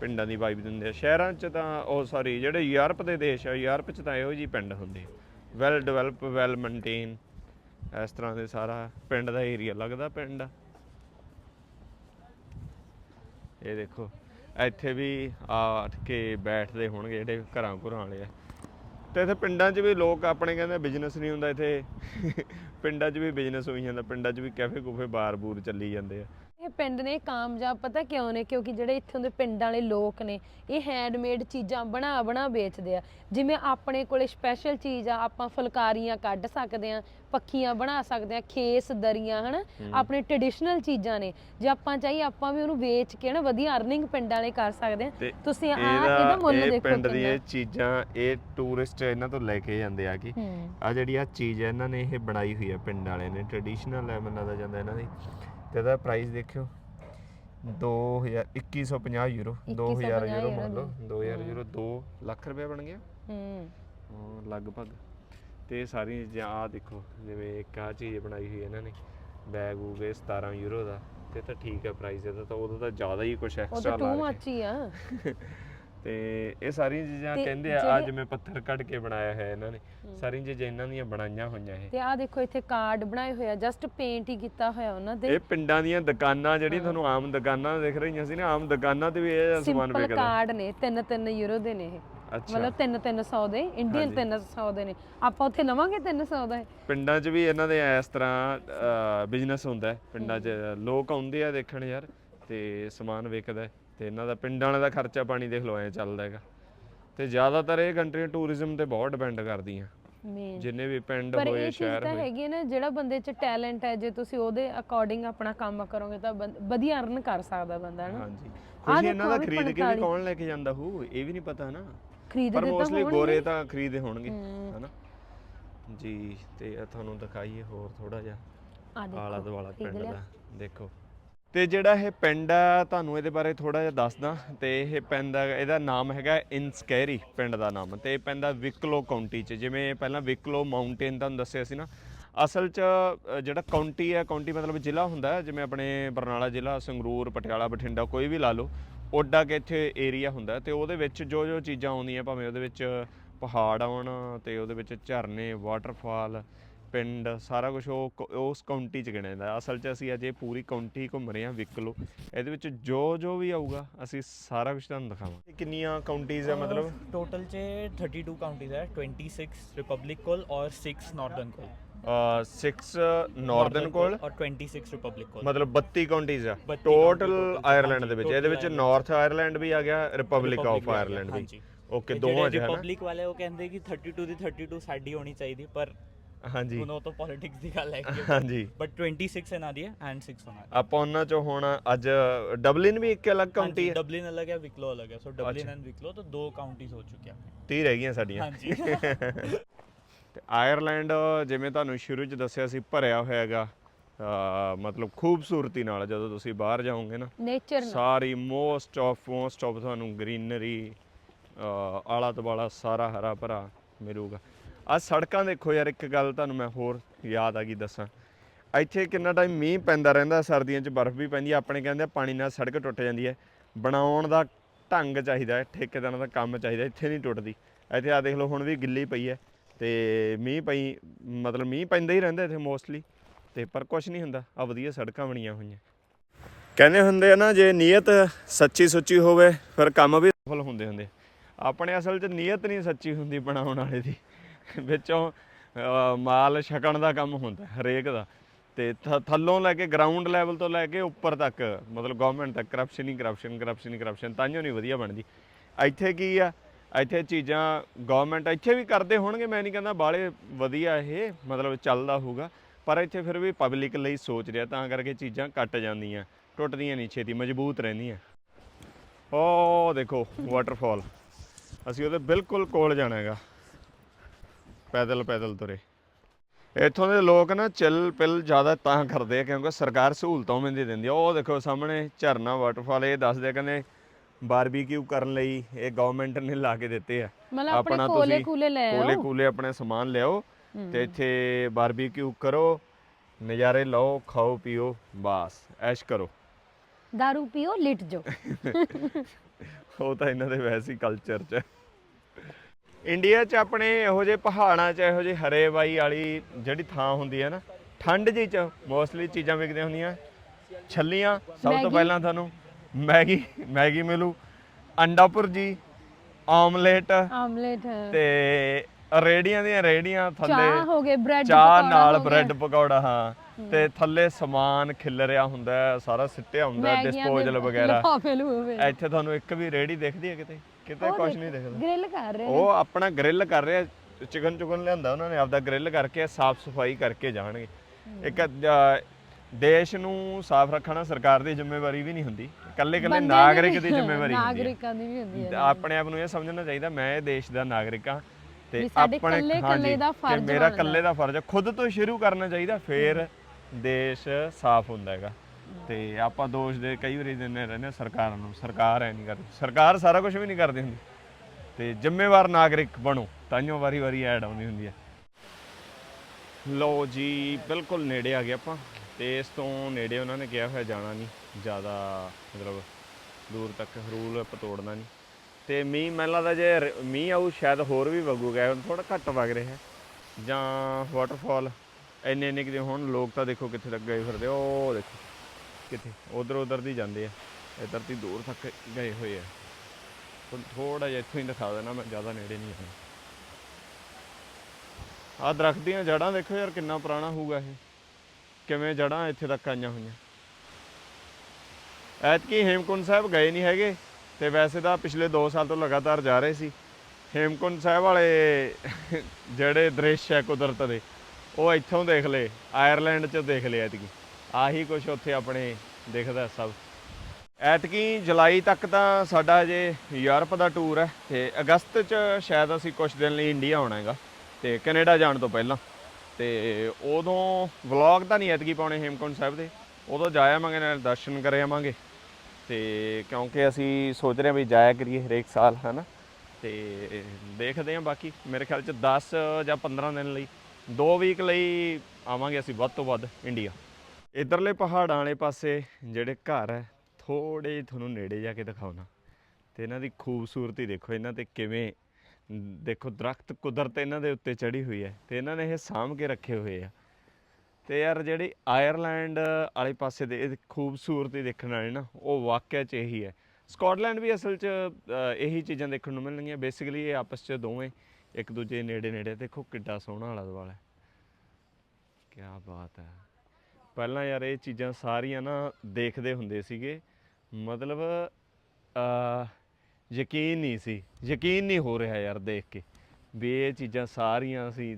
ਪਿੰਡਾਂ ਦੀ ਵਾਈਬ ਦਿੰਦੇ ਆ। ਸ਼ਹਿਰਾਂ 'ਚ ਤਾਂ, ਉਹ ਸੌਰੀ ਜਿਹੜੇ ਯੂਰਪ ਦੇ ਦੇਸ਼ ਆ, ਯੂਰਪ 'ਚ ਤਾਂ ਇਹੋ ਜਿਹੀ ਪਿੰਡ ਹੁੰਦੇ ਵੈਲ ਡਿਵੈਲਪ ਵੈਲ ਮੇਨਟੇਨ ਇਸ ਤਰ੍ਹਾਂ ਦੇ ਸਾਰਾ ਪਿੰਡ ਦਾ ਏਰੀਆ ਲੱਗਦਾ ਪਿੰਡ। ਆ ਇਹ ਦੇਖੋ। ਇੱਥੇ ਵੀ ਆ ਕੇ ਬੈਠਦੇ ਹੋਣਗੇ ਜਿਹੜੇ ਘਰਾਂ ਘੁਰਾਂ ਵਾਲੇ ਆ। ਤੇ ਇੱਥੇ ਪਿੰਡਾਂ 'ਚ ਵੀ ਲੋਕ ਆਪਣੇ ਕਹਿੰਦੇ ਬਿਜ਼ਨਸ ਨਹੀਂ ਹੁੰਦਾ ਇੱਥੇ। ਪਿੰਡਾਂ 'ਚ ਵੀ ਬਿਜ਼ਨਸ ਹੋਈ ਜਾਂਦਾ, ਪਿੰਡਾਂ 'ਚ ਵੀ ਕੈਫੇ ਕੂਫੇ ਬਾਰ ਬੂਰ ਚੱਲੀ ਜਾਂਦੇ ਆ। ਇਹ ਪਿੰਡ ਨੇ ਕਾਮਯਾਬ ਪਤਾ ਕਿਉਂ ਨੇ? ਕਿਉਂਕਿ ਜਿਹੜੇ ਇੱਥੋਂ ਦੇ ਪਿੰਡਾਂ ਵਾਲੇ ਲੋਕ ਨੇ ਇਹ ਹੈਂਡਮੇਡ ਚੀਜ਼ਾਂ ਬਣਾ ਬਣਾ ਵੇਚਦੇ ਆ। ਜਿਵੇਂ ਆਪਣੇ ਕੋਲੇ ਸਪੈਸ਼ਲ ਚੀਜ਼ ਆ ਆਪਾਂ ਫੁਲਕਾਰੀਆਂ ਕੱਢ ਸਕਦੇ ਆ ਪੱਖੀਆਂ ਬਣਾ ਸਕਦੇ ਆ ਖੇਸ ਦਰੀਆਂ ਹਨਾ? ਆਪਣੇ ਟ੍ਰੈਡੀਸ਼ਨਲ ਚੀਜ਼ਾਂ ਨੇ। ਜੇ ਆਪਾਂ ਚਾਹੀਏ ਆਪਾਂ ਵੀ ਉਹਨੂੰ ਵੇਚ ਕੇ ਨਾ ਵਧੀਆ ਅਰਨਿੰਗ ਪਿੰਡਾਂ ਵਾਲੇ ਕਰ ਸਕਦੇ ਆ। ਤੁਸੀਂ ਆ ਇਹਦਾ ਮੁੱਲ ਇਹ ਦੇਖੋ ਪਿੰਡ ਦੀਆਂ ਇਹ ਚੀਜ਼ਾਂ ਇਹ ਟੂਰਿਸਟ ਇਹਨਾਂ ਤੋਂ ਲੈ ਕੇ ਜਾਂਦੇ ਆ ਕਿ ਆ ਜਿਹੜੀ ਆ ਚੀਜ਼ ਹੈ ਇਹਨਾਂ ਨੇ ਇਹ ਬਣਾਈ ਹੋਈ ਹੈ ਪਿੰਡ ਵਾਲਿਆਂ ਨੇ। ਟ੍ਰੈਡੀਸ਼ਨਲ ਹੈ ਮੈਨੂੰ ਲੱਗਦਾ ਜਾਂਦਾ ਇਹਨਾਂ ਦੀ। ਤੇ ਇਹਦਾ ਪ੍ਰਾਈਸ ਦੇਖਿਓ। 2000 2150 ਯੂਰੋ 2000 ਯੂਰੋ ਮੰਨ ਲਓ। 2000 ਯੂਰੋ 2 ਲੱਖ ਰੁਪਏ ਬਣ ਗਿਆ। ਹੂੰ। ਲਗਭਗ। ਤੇ ਸਾਰੀਆਂ ਚੀਜ਼ਾਂ ਆ ਦੇਖੋ ਜਿਵੇਂ ਇੱਕ ਆ ਚੀਜ਼ ਬਣਾਈ ਹੋਈ ਇਹਨਾਂ ਨੇ ਬੈਗ ਹੋ ਗਏ 17 ਯੂਰੋ ਦਾ। ਤੇ ਤਾਂ ਠੀਕ ਹੈ ਪ੍ਰਾਈਸ ਇਹਦਾ ਤਾਂ ਉਹਦਾ ਤਾਂ ਜ਼ਿਆਦਾ ਹੀ ਕੁਝ ਉਹ ਐਕਸਟਰਾ ਤਾਂ ਟੂ ਲਾ ਮੱਚ ਹੀ ਆ। ਤੇ ਇਹ ਸਾਰੀਆਂ ਚੀਜ਼ਾਂ ਤੇ ਕਹਿੰਦੇ ਆ ਆ ਜਿਹੜੇ- ਜਿਵੇਂ ਪੱਥਰ ਕੱਢ ਕੇ ਬਣਾਇਆ ਹੈ ਇਹਨਾਂ ਨੇ। ਸਾਰੀਆਂ ਚੀਜ਼ਾਂ ਇਹਨਾਂ ਦੀਆਂ ਬਣਾਈਆਂ ਹੋਈਆਂ ਇਹ। ਤੇ ਆ ਦੇਖੋ ਇੱਥੇ ਕਾਰਡ ਬਣਾਏ ਹੋਏ ਆ ਜਸਟ ਪੇਂਟ ਹੀ ਕੀਤਾ ਹੋਇਆ ਉਹਨਾਂ ਦੇ। ਇਹ ਪਿੰਡਾਂ ਦੀਆਂ ਦੁਕਾਨਾਂ ਜਿਹੜੀਆਂ ਤੁਹਾਨੂੰ ਆਮ ਦੁਕਾਨਾਂ ਦਿਖ ਰਹੀਆਂ ਸੀ ਨਾ ਆਮ ਦੁਕਾਨਾਂ ਤੇ ਵੀ ਇਹ ਜਿਹਾ ਸਮਾਨ ਸਿੰਪਲ ਵਿਕਦਾ। ਕਾਰਡ ਨੇ 3-3 ਯੂਰੋ ਦੇ ਨੇ ਇਹ। ਅੱਛਾ। ਮਤਲਬ 3-300 ਦੇ ਇੰਡੀਅਨ 300 ਦੇ ਨੇ। ਆਪਾਂ ਉੱਥੇ ਲਵਾਂਗੇ 300 ਦਾ ਇਹ। ਪਿੰਡਾਂ 'ਚ ਵੀ ਇਹਨਾਂ ਦੇ ਇਸ ਤਰ੍ਹਾਂ ਬਿਜ਼ਨਸ ਹੁੰਦਾ ਹੈ। ਪਿੰਡਾਂ 'ਚ ਲੋਕ ਆਉਂਦੇ ਆ ਦੇਖਣ ਯਾਰ ਤੇ ਸਮਾਨ ਵਿਕਦਾ ਹੈ। ਤੇ ਇਹਨਾਂ ਦਾ ਪਿੰਡਾਂ ਵਾਲਿਆਂ ਦਾ ਖਰਚਾ ਪਾਣੀ ਦੇਖ ਲਓ ਐ ਚੱਲਦਾ ਹੈਗਾ। ਤੇ ਜ਼ਿਆਦਾਤਰ ਇਹ ਕੰਟਰੀਆਂ ਟੂਰਿਜ਼ਮ ਤੇ ਬਹੁਤ ਡਿਪੈਂਡ ਕਰਦੀਆਂ। ਮੇਨ ਜਿੰਨੇ ਵੀ ਪਿੰਡ ਪਰ ਹੋਏ ਇਹ ਚੀਜ਼ ਸ਼ਹਿਰ ਤਾਂ ਹੋਏ। ਹੈਗੀ ਹੈ ਨਾ ਜਿਹੜਾ ਬੰਦੇ 'ਚ ਟੈਲੈਂਟ ਹੈ ਜੇ ਤੁਸੀਂ ਉਹਦੇ ਅਕੋਰਡਿੰਗ ਆਪਣਾ ਕੰਮ ਕਰੋਗੇ ਤਾਂ ਵਧੀਆ ਅਰਨ ਕਰ ਸਕਦਾ ਬੰਦਾ ਨਾ ਹਾਂਜੀ। ਕੁਝ ਇਹਨਾਂ ਦੇਖੋ, ਦਾ ਆਹ ਖਰੀਦ ਕੇ ਵੀ 45 ਕੌਣ ਲੈ ਕੇ ਜਾਂਦਾ ਹੋ ਇਹ ਵੀ ਨਹੀਂ ਪਤਾ ਨਾ ਪਰ ਖਰੀਦਦੇ ਤਾਂ ਮੋਸਟਲੀ ਗੋਰੇ ਤਾਂ ਖਰੀਦੇ ਹੋਣਗੇ। ਹਨਾ? ਜੀ ਤੇ ਇਹ ਤੁਹਾਨੂੰ ਦਿਖਾਈਏ ਹੋਰ ਥੋੜਾ ਜਿਹਾ। ਆ ਦੇਖੋ ਆਲਾ ਦੁਆਲਾ ਖਰੀਦ ਪਿੰਡ ਲਿਆ। ਦਾ ਦੇਖੋ। ਤੇ ਜਿਹੜਾ ਇਹ ਪਿੰਡ ਆ, ਤੁਹਾਨੂੰ ਇਹਦੇ ਬਾਰੇ ਥੋੜਾ ਜਿਹਾ ਦੱਸਦਾ ਤੇ ਇਹ ਪਿੰਡ ਦਾ ਇਹਦਾ ਨਾਮ ਹੈਗਾ ਇਨਸਕੈਰੀ, ਪਿੰਡ ਦਾ ਨਾਮ। ਤੇ ਇਹ ਪੈਂਦਾ ਵਿਕਲੋ ਕਾਉਂਟੀ ਚ, ਜਿਵੇਂ ਪਹਿਲਾਂ ਵਿਕਲੋ ਮਾਊਂਟੇਨ ਤੁਹਾਨੂੰ ਦੱਸਿਆ ਸੀ ਨਾ। ਅਸਲ ਚ ਜਿਹੜਾ ਕਾਉਂਟੀ ਹੈ ਕਾਉਂਟੀ ਮਤਲਬ ਜ਼ਿਲ੍ਹਾ ਹੁੰਦਾ, ਜਿਵੇਂ ਆਪਣੇ ਬਰਨਾਲਾ ਜ਼ਿਲ੍ਹਾ, ਸੰਗਰੂਰ, ਪਟਿਆਲਾ, ਬਠਿੰਡਾ, ਕੋਈ ਵੀ ਲਾ ਲਓ, ਓਡਾ ਕਿ ਇੱਥੇ ਏਰੀਆ ਹੁੰਦਾ। ਹੈ ਤੇ ਉਹਦੇ ਵਿੱਚ ਜੋ ਜੋ ਚੀਜ਼ਾਂ ਆਉਂਦੀਆਂ, ਭਾਵੇਂ ਉਹਦੇ ਵਿੱਚ ਪਹਾੜ ਆਉਣ ਤੇ ਉਹਦੇ ਵਿੱਚ ਝਰਨੇ ਵਾਟਰਫਾਲ ਪਿੰਡ ਸਾਰਾ ਕੁਝ ਉਹ ਕ- ਉਸ ਕਾਉਂਟੀ ਚ ਗਿਣਿਆ ਜਾਂਦਾ ਅਸਲ 'ਚ ਅਸੀਂ ਅਜੇ ਪੂਰੀ ਕਾਉਂਟੀ ਘੁੰਮ ਰਹੇ ਹਾਂ ਵਿਕਲੋ ਇਹਦੇ ਵਿੱਚ ਜੋ ਜੋ ਵੀ ਆਊਗਾ ਅਸੀਂ ਸਾਰਾ ਕੁਝ ਤੁਹਾਨੂੰ ਦਿਖਾਵਾਂਗੇ ਕਿੰਨੀਆਂ ਕਾਉਂਟੀਜ਼ ਆ ਮਤਲਬ टोटल चे 32 काउंटीज है 26 रिपब्लिक कोल और 6 नॉर्दर्न कोल 6 ਨਾਰਦਰਨ ਕੋਲ और 26 रिपब्लिक कोल ਮਤਲਬ 32 ਕਾਉਂਟੀਜ਼ ਆ 32 ਟੋਟਲ counties total, ਆਇਰਲੈਂਡ ਦੇ ਹਾਂਜੀ, ਵਿੱਚ ਇਹਦੇ total ਵਿੱਚ Ireland। ਨਾਰਥ ਆਇਰਲੈਂਡ ਵੀ ਆ ਗਿਆ ਰਿਪਬਲਿਕ ਆਫ Republic ਵੀ ਆ ਗਿਆ, ਆਇਰਲੈਂਡ ਵੀ ਹਾਂਜੀ। ਓਕੇ ਤੇ ਦੋਵਾਂ ਜਿਹੜੇ ਚ ਹੈ ਨਾ ਰਿਪਬਲਿਕ ਵਾਲੇ ਉਹ ਕਹਿੰਦੇ ਕਿ 32 ਦੀ 32 ਸਾਡੀ ਹੋਣੀ ਚਾਹੀਦੀ ਪਰ ਹਾਂਜੀ। ਉਹ ਤਾਂ ਪੋਲਿਟਿਕਸ ਦੀ ਗੱਲ ਹੈ। ਹਾਂਜੀ। ਬਟ 26 ਇਹਨਾਂ ਦੀ ਹੈ ਐਂਡ 6 ਉਹਨਾਂ ਦੀ। ਆਪਾਂ ਉਹਨਾਂ ਚੋਂ ਹੁਣ ਅੱਜ ਡਬਲਿਨ ਵੀ ਇੱਕ ਅਲੱਗ ਕਾਉਂਟੀ ਹੈ। ਡਬਲਿਨ ਅਲੱਗ ਹੈ ਵਿਕਲੋ ਅਲੱਗ ਹੈ। ਸੋ। ਡਬਲਿਨ ਐਂਡ ਵਿਕਲੋ ਤਾਂ ਦੋ ਕਾਉਂਟੀਜ਼ ਹੋ ਚੁੱਕੀਆਂ। 30 ਰਹਿ ਗਈਆਂ ਸਾਡੀਆਂ। ਹਾਂਜੀ। ਤੇ ਆਇਰਲੈਂਡ ਜਿਵੇਂ ਤੁਹਾਨੂੰ ਸ਼ੁਰੂ 'ਚ ਦੱਸਿਆ ਸੀ ਭਰਿਆ ਹੋਇਆ ਹੈਗਾ ਅਹ ਮਤਲਬ ਖੂਬਸੂਰਤੀ ਨਾਲ ਜਦੋਂ ਤੁਸੀਂ ਬਾਹਰ ਜਾਓਗੇ ਨਾ। ਨੇਚਰ ਸਾਰੀ ਮੋਸਟ ਆਫ ਮੋਸਟ ਆਫ ਤੁਹਾਨੂੰ ਗ੍ਰੀਨਰੀ ਆਲਾ ਦੁਆਲਾ ਸਾਰਾ ਹਰਾ ਭਰਾ ਮਿਲੂਗਾ। ਆ ਸੜਕਾਂ ਦੇਖੋ ਯਾਰ, ਇੱਕ ਗੱਲ ਤੁਹਾਨੂੰ ਮੈਂ ਹੋਰ ਯਾਦ ਆ ਗਈ ਦੱਸਾਂ। ਇੱਥੇ ਕਿੰਨਾ ਟਾਈਮ ਮੀਂਹ ਪੈਂਦਾ ਰਹਿੰਦਾ, ਸਰਦੀਆਂ 'ਚ ਬਰਫ਼ ਵੀ ਪੈਂਦੀ ਆ। ਆਪਣੇ ਕਹਿੰਦੇ ਪਾਣੀ ਨਾਲ ਸੜਕ ਟੁੱਟ ਜਾਂਦੀ ਹੈ। ਬਣਾਉਣ ਦਾ ਢੰਗ ਚਾਹੀਦਾ ਹੈ, ਠੇਕੇਦਾਰਾਂ ਦਾ ਕੰਮ ਚਾਹੀਦਾ, ਇੱਥੇ ਨਹੀਂ ਟੁੱਟਦੀ। ਇੱਥੇ ਆ ਦੇਖ ਲਓ, ਹੁਣ ਵੀ ਗਿੱਲੀ ਪਈ ਹੈ ਤੇ ਮੀਂਹ ਪਈ, ਮਤਲਬ ਮੀਂਹ ਪੈਂਦਾ ਹੀ ਰਹਿੰਦਾ ਇੱਥੇ ਮੋਸਟਲੀ ਤੇ ਪਰ ਕੁਝ ਨਹੀਂ ਹੁੰਦਾ ਆ ਵਧੀਆ ਸੜਕਾਂ ਬਣੀਆਂ ਹੋਈਆਂ। ਕਹਿੰਦੇ ਹੁੰਦੇ ਆ ਨਾ, ਜੇ ਨੀਅਤ ਸੱਚੀ ਸੁੱਚੀ ਹੋਵੇ, ਫਿਰ ਕੰਮ ਵੀ ਸਫਲ ਹੁੰਦੇ ਹੁੰਦੇ। ਆਪਣੇ ਅਸਲ 'ਚ ਨੀਅਤ ਨਹੀਂ ਸੱਚੀ ਹੁੰਦੀ ਬਣਾਉਣ ਵਾਲੇ ਦੀ। ਵਿੱਚੋਂ ਮਾਲ ਛਕਣ ਦਾ ਕੰਮ ਹੁੰਦਾ, ਹਰੇਕ ਦਾ। ਤੇ ਥ- ਥੱਲੋਂ ਲੈ ਕੇ ਗਰਾਊਂਡ ਲੈਵਲ ਤੋਂ ਲੈ ਕੇ ਉੱਪਰ ਤੱਕ, ਮਤਲਬ ਗਵਰਨਮੈਂਟ ਤੱਕ ਕਰਪਸ਼ਨ ਹੀ ਕਰਪਸ਼ਨ ਕਰਪਸ਼ਨ ਹੀ ਕਰਪਸ਼ਨ ਤਾਂਹੀਓ ਨਹੀਂ ਵਧੀਆ ਬਣਦੀ। ਇੱਥੇ ਕੀ ਆ? ਇੱਥੇ ਚੀਜ਼ਾਂ ਗਵਰਨਮੈਂਟ ਇੱਥੇ ਵੀ ਕਰਦੇ ਹੋਣਗੇ, ਮੈਂ ਨਹੀਂ ਕਹਿੰਦਾ ਬਾਲੇ ਵਧੀਆ ਇਹ, ਮਤਲਬ ਚੱਲਦਾ ਹੋਊਗਾ, ਪਰ ਇੱਥੇ ਫਿਰ ਵੀ ਪਬਲਿਕ ਲਈ ਸੋਚ ਰਿਹਾ, ਤਾਂ ਕਰਕੇ ਚੀਜ਼ਾਂ ਕੱਟ ਜਾਂਦੀਆਂ, ਟੁੱਟਦੀਆਂ ਨਹੀਂ ਛੇਤੀ, ਮਜ਼ਬੂਤ ਰਹਿੰਦੀਆਂ। ਉਹ ਦੇਖੋ ਵਾਟਰਫਾਲ ਅਸੀਂ ਉਹਦੇ ਬਿਲਕੁਲ ਕੋਲ ਜਾਣਾ ਹੈਗਾ। ਪੈਦਲ ਪੈਦਲ ਤੁਰੇ। ਇੱਥੋਂ ਦੇ ਲੋਕ ਨਾ ਚਿਲ ਪਿਲ ਜ਼ਿਆਦਾ ਤਾਂ ਕਰਦੇ ਆ ਕਿਉਂਕਿ ਸਰਕਾਰ ਸਹੂਲਤਾਂ ਉਹਨਾਂ ਦੀ ਦਿੰਦੀ ਆ। ਉਹ ਦੇਖੋ ਸਾਹਮਣੇ ਝਰਨਾ ਵਾਟਰਫਾਲ ਇਹ ਦੱਸਦੇ ਕਹਿੰਦੇ ਬਾਰਬੀਕਿਊ ਕਰਨ ਲਈ ਇਹ ਗਵਰਨਮੈਂਟ ਨੇ ਲਾ ਕੇ ਦਿੱਤੇ ਆ। ਮਤਲਬ ਆਪਣੇ ਕੋਲੇ ਕੂਲੇ ਲੈ ਕੋਲੇ ਆਓ। ਕੂਲੇ ਆਪਣੇ ਸਮਾਨ ਲਿਆਓ ਤੇ ਇੱਥੇ ਬਾਰਬੀਕਿਊ ਕਰੋ ਨਜ਼ਾਰੇ ਲਓ ਖਾਓ ਪੀਓ ਬਾਸ ਐਸ਼ ਕਰੋ। दारू ਪੀਓ ਲਿਟ ਜੋ ਉਹ ਤਾਂ ਇਹਨਾਂ ਦੇ ਵੈਸੇ ਹੀ ਕਲਚਰ 'ਚ। ਇੰਡੀਆ 'ਚ ਆਪਣੇ ਇਹੋ ਜਿਹੇ ਪਹਾੜਾਂ 'ਚ ਇਹੋ ਜਿਹੇ ਹਰੇ ਬਾਈ ਵਾਲੀ ਜਿਹੜੀ ਥਾਂ ਹੁੰਦੀ ਹੈ ਨਾ ਠੰਡ ਜੀ 'ਚ ਮੋਸਟਲੀ ਚੀਜ਼ਾਂ ਵਿਕਦੀਆਂ ਹੁੰਦੀਆਂ। ਛੱਲੀਆਂ ਸਭ ਤੋਂ। ਪਹਿਲਾਂ ਤੁਹਾਨੂੰ ਮੈਗੀ ਮੈਗੀ ਮਿਲੂ। ਅੰਡਾ ਭੁਰਜੀ ਆਮਲੇਟ। ਆਮਲੇਟ। ਤੇ ਰੇੜੀਆਂ ਦੀਆਂ ਰੇੜੀਆਂ ਚਾਹ ਥੱਲੇ ਹੋ ਗਏ ਬ੍ਰੈਡ ਚਾਹ ਨਾਲ ਬ੍ਰੈਡ ਪਕੌੜਾ ਹਾਂ। ਤੇ ਥੱਲੇ ਸਮਾਨ ਖਿਲਰਿਆ ਹੁੰਦਾ ਸਾਰਾ ਸਿੱਟਿਆ ਹੁੰਦਾ ਡਿਸਪੋਜ਼ਲ ਵਗੈਰਾ। ਇੱਥੇ ਤੁਹਾਨੂੰ ਇੱਕ ਵੀ ਰੇੜੀ ਦਿਖਦੀ ਹੈ ਕਿਤੇ? ਕਿਤੇ ਕੁਝ ਨਹੀਂ ਦਿਖਦਾ। ਗ੍ਰਿਲ ਕਰ ਰਹੇ ਉਹ ਆਪਣਾ ਗ੍ਰਿਲ ਕਰ ਰਿਹਾ ਚਿਕਨ ਚੁਕਨ ਲਿਆਂਦਾ ਉਹਨਾਂ ਨੇ ਆਪਦਾ ਗ੍ਰਿਲ ਕਰਕੇ ਸਾਫ਼ ਸਫ਼ਾਈ ਕਰਕੇ ਜਾਣਗੇ। ਇੱਕ ਅ, ਦੇਸ਼ ਨੂੰ ਸਾਫ਼ ਰੱਖਣਾ ਸਰਕਾਰ ਦੀ ਜ਼ਿੰਮੇਵਾਰੀ ਵੀ ਨਹੀਂ ਹੁੰਦੀ। ਇਕੱਲੇ ਇਕੱਲੇ ਬੰਦਿਆਂ ਦੀ ਨਾਗਰਿਕ ਵੀ- ਦੀ ਜ਼ਿੰਮੇਵਾਰੀ ਹੁੰਦੀ ਹੈ। ਨਾਗਰਿਕਾਂ ਦੀ ਵੀ ਹੁੰਦੀ ਹੈ ਆਪਣੇ ਆਪ ਨੂੰ ਇਹ ਸਮਝਣਾ ਚਾਹੀਦਾ ਮੈਂ ਇਹ ਦੇਸ਼ ਦਾ ਨਾਗਰਿਕ ਹਾਂ ਤੇ ਵੀ ਸਾਡੇ ਆਪਣੇ ਇਕੱਲੇ- ਹਾਂਜੀ, ਦਾ ਕਿ ਫਰਜ਼ ਮੇਰਾ ਬਣਦਾ। ਇਕੱਲੇ ਦਾ ਫਰਜ਼ ਹੈ। ਖੁਦ ਤੋਂ ਸ਼ੁਰੂ ਕਰਨਾ ਚਾਹੀਦਾ ਫੇਰ ਦੇਸ਼ ਸਾਫ਼ ਹੁੰਦਾ ਹੈਗਾ। ਤੇ ਆਪਾਂ ਦੋਸ਼ ਦੇ ਕਈ ਵਾਰੀ ਦਿੰਦੇ ਰਹਿੰਦੇ ਹਾਂ ਸਰਕਾਰ ਨੂੰ, ਸਰਕਾਰ ਐ ਨਹੀਂ ਕਰਦੀ। ਸਰਕਾਰ ਸਾਰਾ ਕੁਝ ਵੀ ਨਹੀਂ ਕਰਦੀ ਹੁੰਦੀ। ਤੇ ਜ਼ਿੰਮੇਵਾਰ ਨਾਗਰਿਕ ਬਣੋ, ਤਾਂਹੀਓ ਵਾਰੀ ਵਾਰੀ ਐਡ ਆਉਂਦੀ ਹੁੰਦੀ ਹੈ ਲੋ ਜੀ, ਬਿਲਕੁਲ ਨੇੜੇ ਆ ਗਏ ਆਪਾਂ, ਤੇ ਇਸ ਤੋਂ ਨੇੜੇ ਉਹਨਾਂ ਨੇ ਕਿਹਾ ਹੋਇਆ ਜਾਣਾ ਨਹੀਂ ਜ਼ਿਆਦਾ ਮਤਲਬ ਦੂਰ ਤੱਕ ਰੂਲ ਪਤੋੜਨਾ ਨਹੀਂ ਤੇ ਮੀਂਹ ਮੈਨੂੰ ਲੱਗਦਾ ਜੇ ਮੀਂਹ ਆਊ, ਸ਼ਾਇਦ ਹੋਰ ਵੀ ਵਗੂਗਾ, ਹੁਣ ਥੋੜਾ ਘੱਟ ਵਗ ਰਿਹਾ। ਜਾਂ ਵਾਟਰਫਾਲ ਇੰਨੇ ਇੰਨੇ ਕਿਤੇ ਹੁਣ, ਲੋਕ ਤਾਂ ਦੇਖੋ ਕਿੱਥੇ ਤੱਕ ਗਏ ਫਿਰਦੇ, ਉਹ ਦੇਖੋ। ਕਿੱਥੇ ਉਧਰ ਉਧਰ ਦੀ ਜਾਂਦੇ ਆ। ਇੱਧਰ ਦੀ ਦੂਰ ਤੱਕ ਗਏ ਹੋਏ ਆ। ਹੁਣ ਥੋੜਾ ਜਿਹਾ ਇੱਥੋਂ ਹੀ ਦਿਖਾ ਦੇਣਾ, ਮੈਂ ਜ਼ਿਆਦਾ ਨੇੜੇ ਨਹੀਂ ਆਉਣਾ ਆਹ ਦਰਖਤ ਦੀਆਂ ਜੜਾਂ ਦੇਖੋ ਯਾਰ, ਕਿੰਨਾ ਪੁਰਾਣਾ ਹੋਊਗਾ ਇਹ। ਕਿਵੇਂ ਜੜਾਂ ਇੱਥੇ ਤੱਕ ਆਈਆਂ ਹੋਈਆਂ। ਐਤਕੀ ਹੇਮਕੁੰਡ ਸਾਹਿਬ ਗਏ ਨਹੀਂ ਹੈਗੇ, ਤੇ ਵੈਸੇ ਤਾਂ ਪਿਛਲੇ 2 ਸਾਲ ਤੋਂ ਲਗਾਤਾਰ ਜਾ ਰਹੇ ਸੀ। ਹੇਮਕੁੰਡ ਸਾਹਿਬ ਵਾਲੇ ਜਿਹੜੇ ਦ੍ਰਿਸ਼ ਹੈ ਕੁਦਰਤ ਦੇ, ਉਹ ਇੱਥੋਂ ਦੇਖ ਲਏ, ਆਇਰਲੈਂਡ 'ਚ ਦੇਖ ਲਏ ਐਤਕੀ। ਆਹੀ ਕੁਝ ਉੱਥੇ ਆਪਣੇ ਦਿਖਦਾ ਸਭ। ਐਤਕੀ ਜੁਲਾਈ ਤੱਕ ਤਾਂ ਸਾਡਾ ਅਜੇ ਯੂਰਪ ਦਾ ਟੂਰ ਹੈ ਤੇ ਅਗਸਤ 'ਚ ਸ਼ਾਇਦ ਅਸੀਂ ਕੁਝ ਦਿਨ ਲਈ ਇੰਡੀਆ ਆਉਣਾ ਹੈਗਾ ਤੇ ਕੈਨੇਡਾ ਜਾਣ ਤੋਂ ਪਹਿਲਾਂ। ਤੇ ਉਦੋਂ ਵਲੌਗ ਤਾਂ ਨਹੀਂ ਐਤਕੀ ਪਾਉਣੇ ਹੇਮਕੁੰਟ ਸਾਹਿਬ ਦੇ, ਉਦੋਂ ਜਾ ਆਵਾਂਗੇ ਨਾਲ ਦਰਸ਼ਨ ਕਰ ਆਵਾਂਗੇ। ਤੇ ਕਿਉਂਕਿ ਅਸੀਂ ਸੋਚ ਰਹੇ ਹਾਂ ਵੀ ਜਾਇਆ ਕਰੀਏ ਹਰੇਕ ਸਾਲ, ਹਨਾ? ਤੇ ਦੇਖਦੇ ਹਾਂ ਬਾਕੀ, ਮੇਰੇ ਖਿਆਲ ਚ 10 ਜਾਂ 15 ਦਿਨ ਲਈ 2 ਵੀਕ ਲਈ ਆਵਾਂਗੇ ਅਸੀਂ ਵੱਧ ਤੋਂ ਵੱਧ ਇੰਡੀਆ। ਇਧਰਲੇ ਪਹਾੜਾਂ ਵਾਲੇ ਪਾਸੇ ਜਿਹੜੇ ਘਰ ਹੈ ਥੋੜੇ ਤੁਹਾਨੂੰ ਨੇੜੇ ਜਾ ਕੇ ਦਿਖਾਉਣਾ। ਤੇ ਇਹਨਾਂ ਦੀ ਖੂਬਸੂਰਤੀ ਦੇਖੋ, ਇਹਨਾਂ ਤੇ ਕਿਵੇਂ, ਦੇਖੋ ਦਰਖਤ ਕੁਦਰਤ ਇਹਨਾਂ ਦੇ ਉੱਤੇ ਚੜੀ ਹੋਈ ਹੈ ਤੇ ਇਹਨਾਂ ਨੇ ਇਹ ਸਾਂਭ ਕੇ ਰੱਖੇ ਹੋਏ ਆ। ਤੇ ਯਾਰ ਜਿਹੜੀ ਆਇਰਲੈਂਡ ਵਾਲੇ ਪਾਸੇ ਦੇ ਖੂਬਸੂਰਤੀ ਦੇਖਣ ਵਾਲੀ ਨਾ, ਉਹ ਵਾਕਿਆ ਚ ਇਹੀ ਹੈ। ਸਕਾਟਲੈਂਡ ਵੀ ਅਸਲ ਚ ਇਹੀ ਚੀਜ਼ਾਂ ਦੇਖਣ ਨੂੰ ਮਿਲਣਗੀਆਂ। ਬੇਸਿਕਲੀ ਇਹ ਆਪਸ ਚ ਦੋਵੇਂ ਇੱਕ ਦੂਜੇ ਨੇੜੇ ਨੇੜੇ ਦੇਖੋ ਕਿੱਡਾ ਸੋਹਣਾ ਆਲਾ ਦੁਆਲਾ ਹੈ। ਕੀ ਬਾਤ ਹੈ। ਪਹਿਲਾਂ ਯਾਰ ਇਹ ਚੀਜ਼ਾਂ ਸਾਰੀਆਂ ਨਾ ਦੇਖਦੇ ਹੁੰਦੇ ਸੀਗੇ। ਮਤਲਬ ਅ ਯਕੀਨ ਨਹੀਂ ਸੀ। ਯਕੀਨ ਨਹੀਂ ਹੋ ਰਿਹਾ ਯਾਰ ਦੇਖ ਕੇ ਵੀ ਇਹ ਚੀਜ਼ਾਂ ਸਾਰੀਆਂ ਅਸੀਂ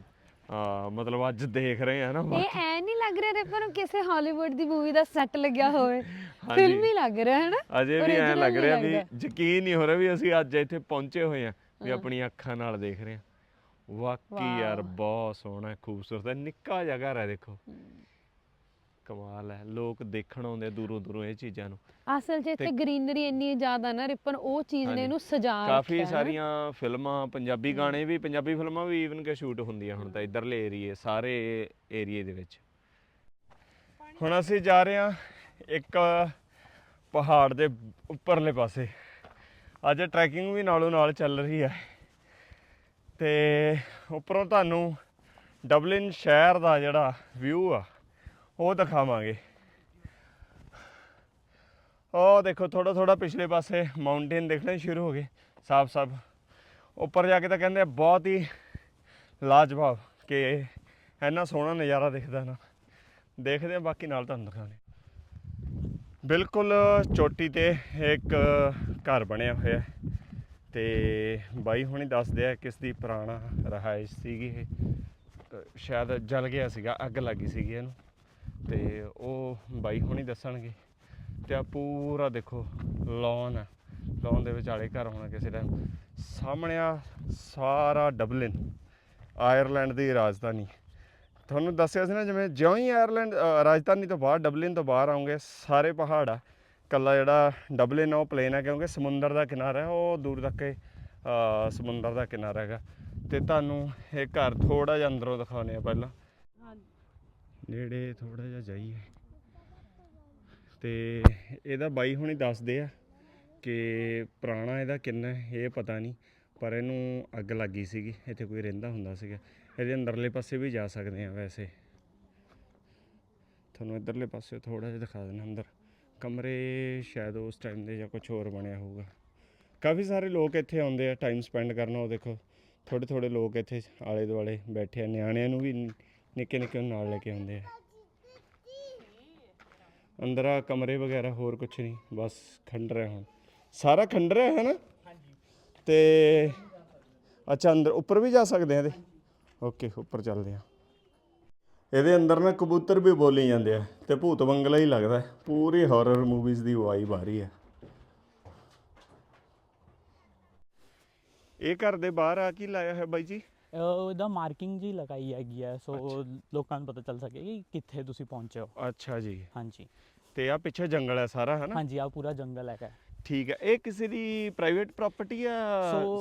ਮਤਲਬ ਅੱਜ ਦੇਖ ਰਹੇ ਆ ਨਾ ਇਹ ਐ ਨਹੀਂ ਲੱਗ ਰਿਹਾ ਰਿਪਨ ਨੂੰ ਕਿਸੇ ਹਾਲੀਵੁੱਡ ਦੀ ਮੂਵੀ ਦਾ ਸੈੱਟ ਲੱਗਿਆ ਹੋਵੇ। ਫਿਲਮੀ ਲੱਗ ਰਿਹਾ ਹੈ ਨਾ ਅਜੇ ਵੀ ਐਂ ਲੱਗ ਰਿਹਾ ਵੀ। ਯਕੀਨ ਨਹੀਂ ਹੋ ਰਿਹਾ ਵੀ ਅਸੀਂ ਅੱਜ ਇੱਥੇ ਪਹੁੰਚੇ ਹੋਏ ਆ ਵੀ ਆਪਣੀਆਂ ਅੱਖਾਂ ਨਾਲ ਦੇਖ ਰਹੇ ਆ ਵਾਕਈ ਯਾਰ। ਬਹੁਤ ਸੋਹਣਾ ਖੂਬਸੂਰਤ ਹੈ। ਨਿੱਕਾ ਘਰ ਹੈ ਦੇਖੋ। ਕਮਾਲ ਹੈ ਲੋਕ ਦੇਖਣ ਆਉਂਦੇ ਆ ਦੂਰੋਂ ਦੂਰੋਂ ਇਹ ਚੀਜ਼ਾਂ ਨੂੰ ਅਸਲ 'ਚ ਇੱਥੇ ਗ੍ਰੀਨਰੀ ਇੰਨੀ ਜ਼ਿਆਦਾ ਨਾ ਰਿਪਨ ਉਹ ਚੀਜ਼। ਨੇ ਇਹਨੂੰ ਸਜਾ ਕਾਫੀ ਰੱਖਿਆ ਨਾ। ਸਾਰੀਆਂ ਫਿਲਮਾਂ ਪੰਜਾਬੀ ਗਾਣੇ ਵੀ ਪੰਜਾਬੀ ਫਿਲਮਾਂ ਵੀ ਈਵਨ ਕਿ ਸ਼ੂਟ ਹੁੰਦੀਆਂ ਹੁਣ ਤਾਂ ਇਧਰਲੇ ਏਰੀਏ ਸਾਰੇ ਏਰੀਏ ਦੇ ਵਿੱਚ ਹੁਣ ਅਸੀਂ ਜਾ ਰਹੇ ਹਾਂ ਇੱਕ ਪਹਾੜ ਦੇ ਉੱਪਰਲੇ ਪਾਸੇ ਅੱਜ ਟਰੈਕਿੰਗ ਵੀ ਨਾਲੋਂ ਨਾਲ ਚੱਲ ਰਹੀ ਹੈ ਤੇ ਉੱਪਰੋਂ ਤੁਹਾਨੂੰ ਡਬਲਿਨ ਸ਼ਹਿਰ ਦਾ ਜਿਹੜਾ ਵਿਊ ਆ ਉਹ ਦਿਖਾਵਾਂਗੇ। ਉਹ ਦੇਖੋ ਥੋੜਾ ਥੋੜਾ ਪਿਛਲੇ ਪਾਸੇ ਮਾਊਂਟੇਨ ਦਿਖਣੇ ਸ਼ੁਰੂ ਹੋ ਗਏ, ਸਾਫ਼ ਸਾਫ਼। ਉੱਪਰ ਜਾ ਕੇ ਤਾਂ ਕਹਿੰਦੇ ਬਹੁਤ ਹੀ ਲਾਜਵਾਬ ਕਿ ਇੰਨਾ ਸੋਹਣਾ ਨਜ਼ਾਰਾ ਦਿਖਦਾ ਨਾ। ਦੇਖਦੇ ਆ, ਬਾਕੀ ਨਾਲ ਤੁਹਾਨੂੰ ਦਿਖਾਉਂਦੇ ਬਿਲਕੁਲ ਚੋਟੀ ਤੇ ਇੱਕ ਘਰ ਬਣਿਆ ਹੋਇਆ ਹੈ। ਤੇ ਬਾਈ ਹੁਣੀ ਦੱਸਦੇ ਆ ਕਿਸ ਦੀ ਪੁਰਾਣਾ ਰਹਾਇਸ਼ ਸੀਗੀ ਇਹ। ਸ਼ਾਇਦ ਜਲ ਗਿਆ ਸੀਗਾ, ਅੱਗ ਲੱਗੀ ਸੀਗੀ ਇਹਨੂੰ। ਤੇ ਉਹ ਬਾਈ ਹੁਣੀ ਦੱਸਣਗੇ। ਤੇ ਆ ਪੂਰਾ ਦੇਖੋ ਲੌਨ ਆ। ਲੌਨ ਦੇ ਵਿਚਾਲੇ ਘਰ ਹੋਣਾ ਕਿਸੇ ਟਾਈਮ ਸਾਹਮਣੇ ਆ ਸਾਰਾ ਡਬਲਿਨ ਆਇਰਲੈਂਡ ਦੀ ਰਾਜਧਾਨੀ। ਤੁਹਾਨੂੰ ਦੱਸਿਆ ਸੀ ਨਾ ਜਿਵੇਂ ਜਿਉਂ ਹੀ ਆਇਰਲੈਂਡ ਰਾਜਧਾਨੀ ਤੋਂ ਬਾਹਰ ਡਬਲਿਨ ਤੋਂ ਬਾਹਰ ਆਉਂਗੇ, ਸਾਰੇ ਪਹਾੜ ਆ। ਕੱਲਾ ਜਿਹੜਾ ਡਬਲਿਨ ਆ, ਉਹ ਪਲੇਨ ਹੈ ਕਿਉਂਕਿ ਸਮੁੰਦਰ ਦਾ ਕਿਨਾਰਾ ਹੈ ਉਹ ਦੂਰ ਤੱਕ ਸਮੁੰਦਰ ਦਾ ਕਿਨਾਰਾ ਹੈਗਾ। ਤੇ ਤੁਹਾਨੂੰ ਇਹ ਘਰ ਥੋੜਾ ਜਿਹਾ ਅੰਦਰੋਂ ਦਿਖਾਉਂਦੇ ਆ ਪਹਿਲਾਂ। ਨੇੜੇ ਥੋੜਾ ਜਿਹਾ ਜਾਈਏ ਤੇ ਇਹਦਾ ਬਾਈ ਹੁਣੀ ਦੱਸਦੇ ਆ ਕਿ ਪੁਰਾਣਾ ਇਹਦਾ ਕਿੰਨਾ ਇਹ ਪਤਾ ਨਹੀਂ, ਪਰ ਇਹਨੂੰ ਅੱਗ ਲੱਗੀ ਸੀਗੀ, ਇੱਥੇ ਕੋਈ ਰਹਿੰਦਾ ਹੁੰਦਾ ਸੀਗਾ। ਇਹਦੇ ਅੰਦਰਲੇ ਪਾਸੇ ਵੀ ਜਾ ਸਕਦੇ ਆ ਵੈਸੇ। ਤੁਹਾਨੂੰ ਇਧਰਲੇ ਪਾਸੇ ਥੋੜਾ ਜਿਹਾ ਦਿਖਾ ਦੇਣਾ ਅੰਦਰ। ਕਮਰੇ ਸ਼ਾਇਦ ਉਸ ਟਾਈਮ ਦੇ ਜਾਂ ਕੁਝ ਹੋਰ ਬਣਿਆ ਹੋਊਗਾ। ਕਾਫੀ ਸਾਰੇ ਲੋਕ ਇੱਥੇ ਆਉਂਦੇ ਆ ਟਾਈਮ ਸਪੈਂਡ ਕਰਨਾ ਉਹ ਦੇਖੋ। ਥੋੜੇ ਥੋੜੇ ਲੋਕ ਇੱਥੇ ਆਲੇ ਦੁਆਲੇ ਬੈਠੇ ਆ, ਨਿਆਣਿਆਂ ਨੂੰ ਵੀ ਨਿੱਕੇ ਨਿੱਕੇ ਨੂੰ ਨਾਲ ਲੈ ਕੇ ਆਉਂਦੇ ਆ। ਅੰਦਰ ਆ ਕਮਰੇ ਵਗੈਰਾ ਹੋਰ ਕੁਝ ਨਹੀਂ, ਬਸ ਖੰਡਰ ਹੈ ਹੁਣ। ਸਾਰਾ ਖੰਡਰ ਹੈ ਹੈ ਨਾ? ਤੇ ਅੱਛਾ, ਅੰਦਰ ਉੱਪਰ ਵੀ ਜਾ ਸਕਦੇ ਆ ਇਹਦੇ? ਓਕੇ, ਉੱਪਰ ਚੱਲਦੇ ਆ। ਇਹਦੇ ਅੰਦਰ ਨਾ ਕਬੂਤਰ ਵੀ ਬੋਲੀ ਜਾਂਦੇ ਆ ਤੇ ਭੂਤ ਬੰਗਲਾ ਹੀ ਲੱਗਦਾ ਪੂਰੀ ਹਾਰਰ ਮੂਵੀਜ਼ ਦੀ ਵਾਈਬ ਆ ਰਹੀ ਹੈ। ਇਹ ਘਰ ਦੇ ਬਾਹਰ ਆ ਕੀ ਲਾਇਆ ਹੈ ਬਾਈ ਜੀ? ਉਹਦਾ ਮਾਰਕਿੰਗ ਜੀ ਲਗਾਈ ਹੈਗੀ ਹੈ ਸੋ ਲੋਕਾਂ ਨੂੰ ਪਤਾ ਚੱਲ ਸਕੇ ਕਿ ਕਿੱਥੇ ਤੁਸੀਂ ਪਹੁੰਚੇ ਹੋ। ਅੱਛਾ ਜੀ। ਹਾਂਜੀ। ਤੇ ਆ ਪਿੱਛੇ ਜੰਗਲ ਹੈ ਸਾਰਾ ਹੈ ਨਾ? ਹਾਂਜੀ ਆ ਪੂਰਾ ਜੰਗਲ ਹੈਗਾ। ਠੀਕ ਹੈ ਇਹ ਕਿਸੇ ਦੀ ਪ੍ਰਾਈਵੇਟ ਪ੍ਰਾਪਰਟੀ ਆ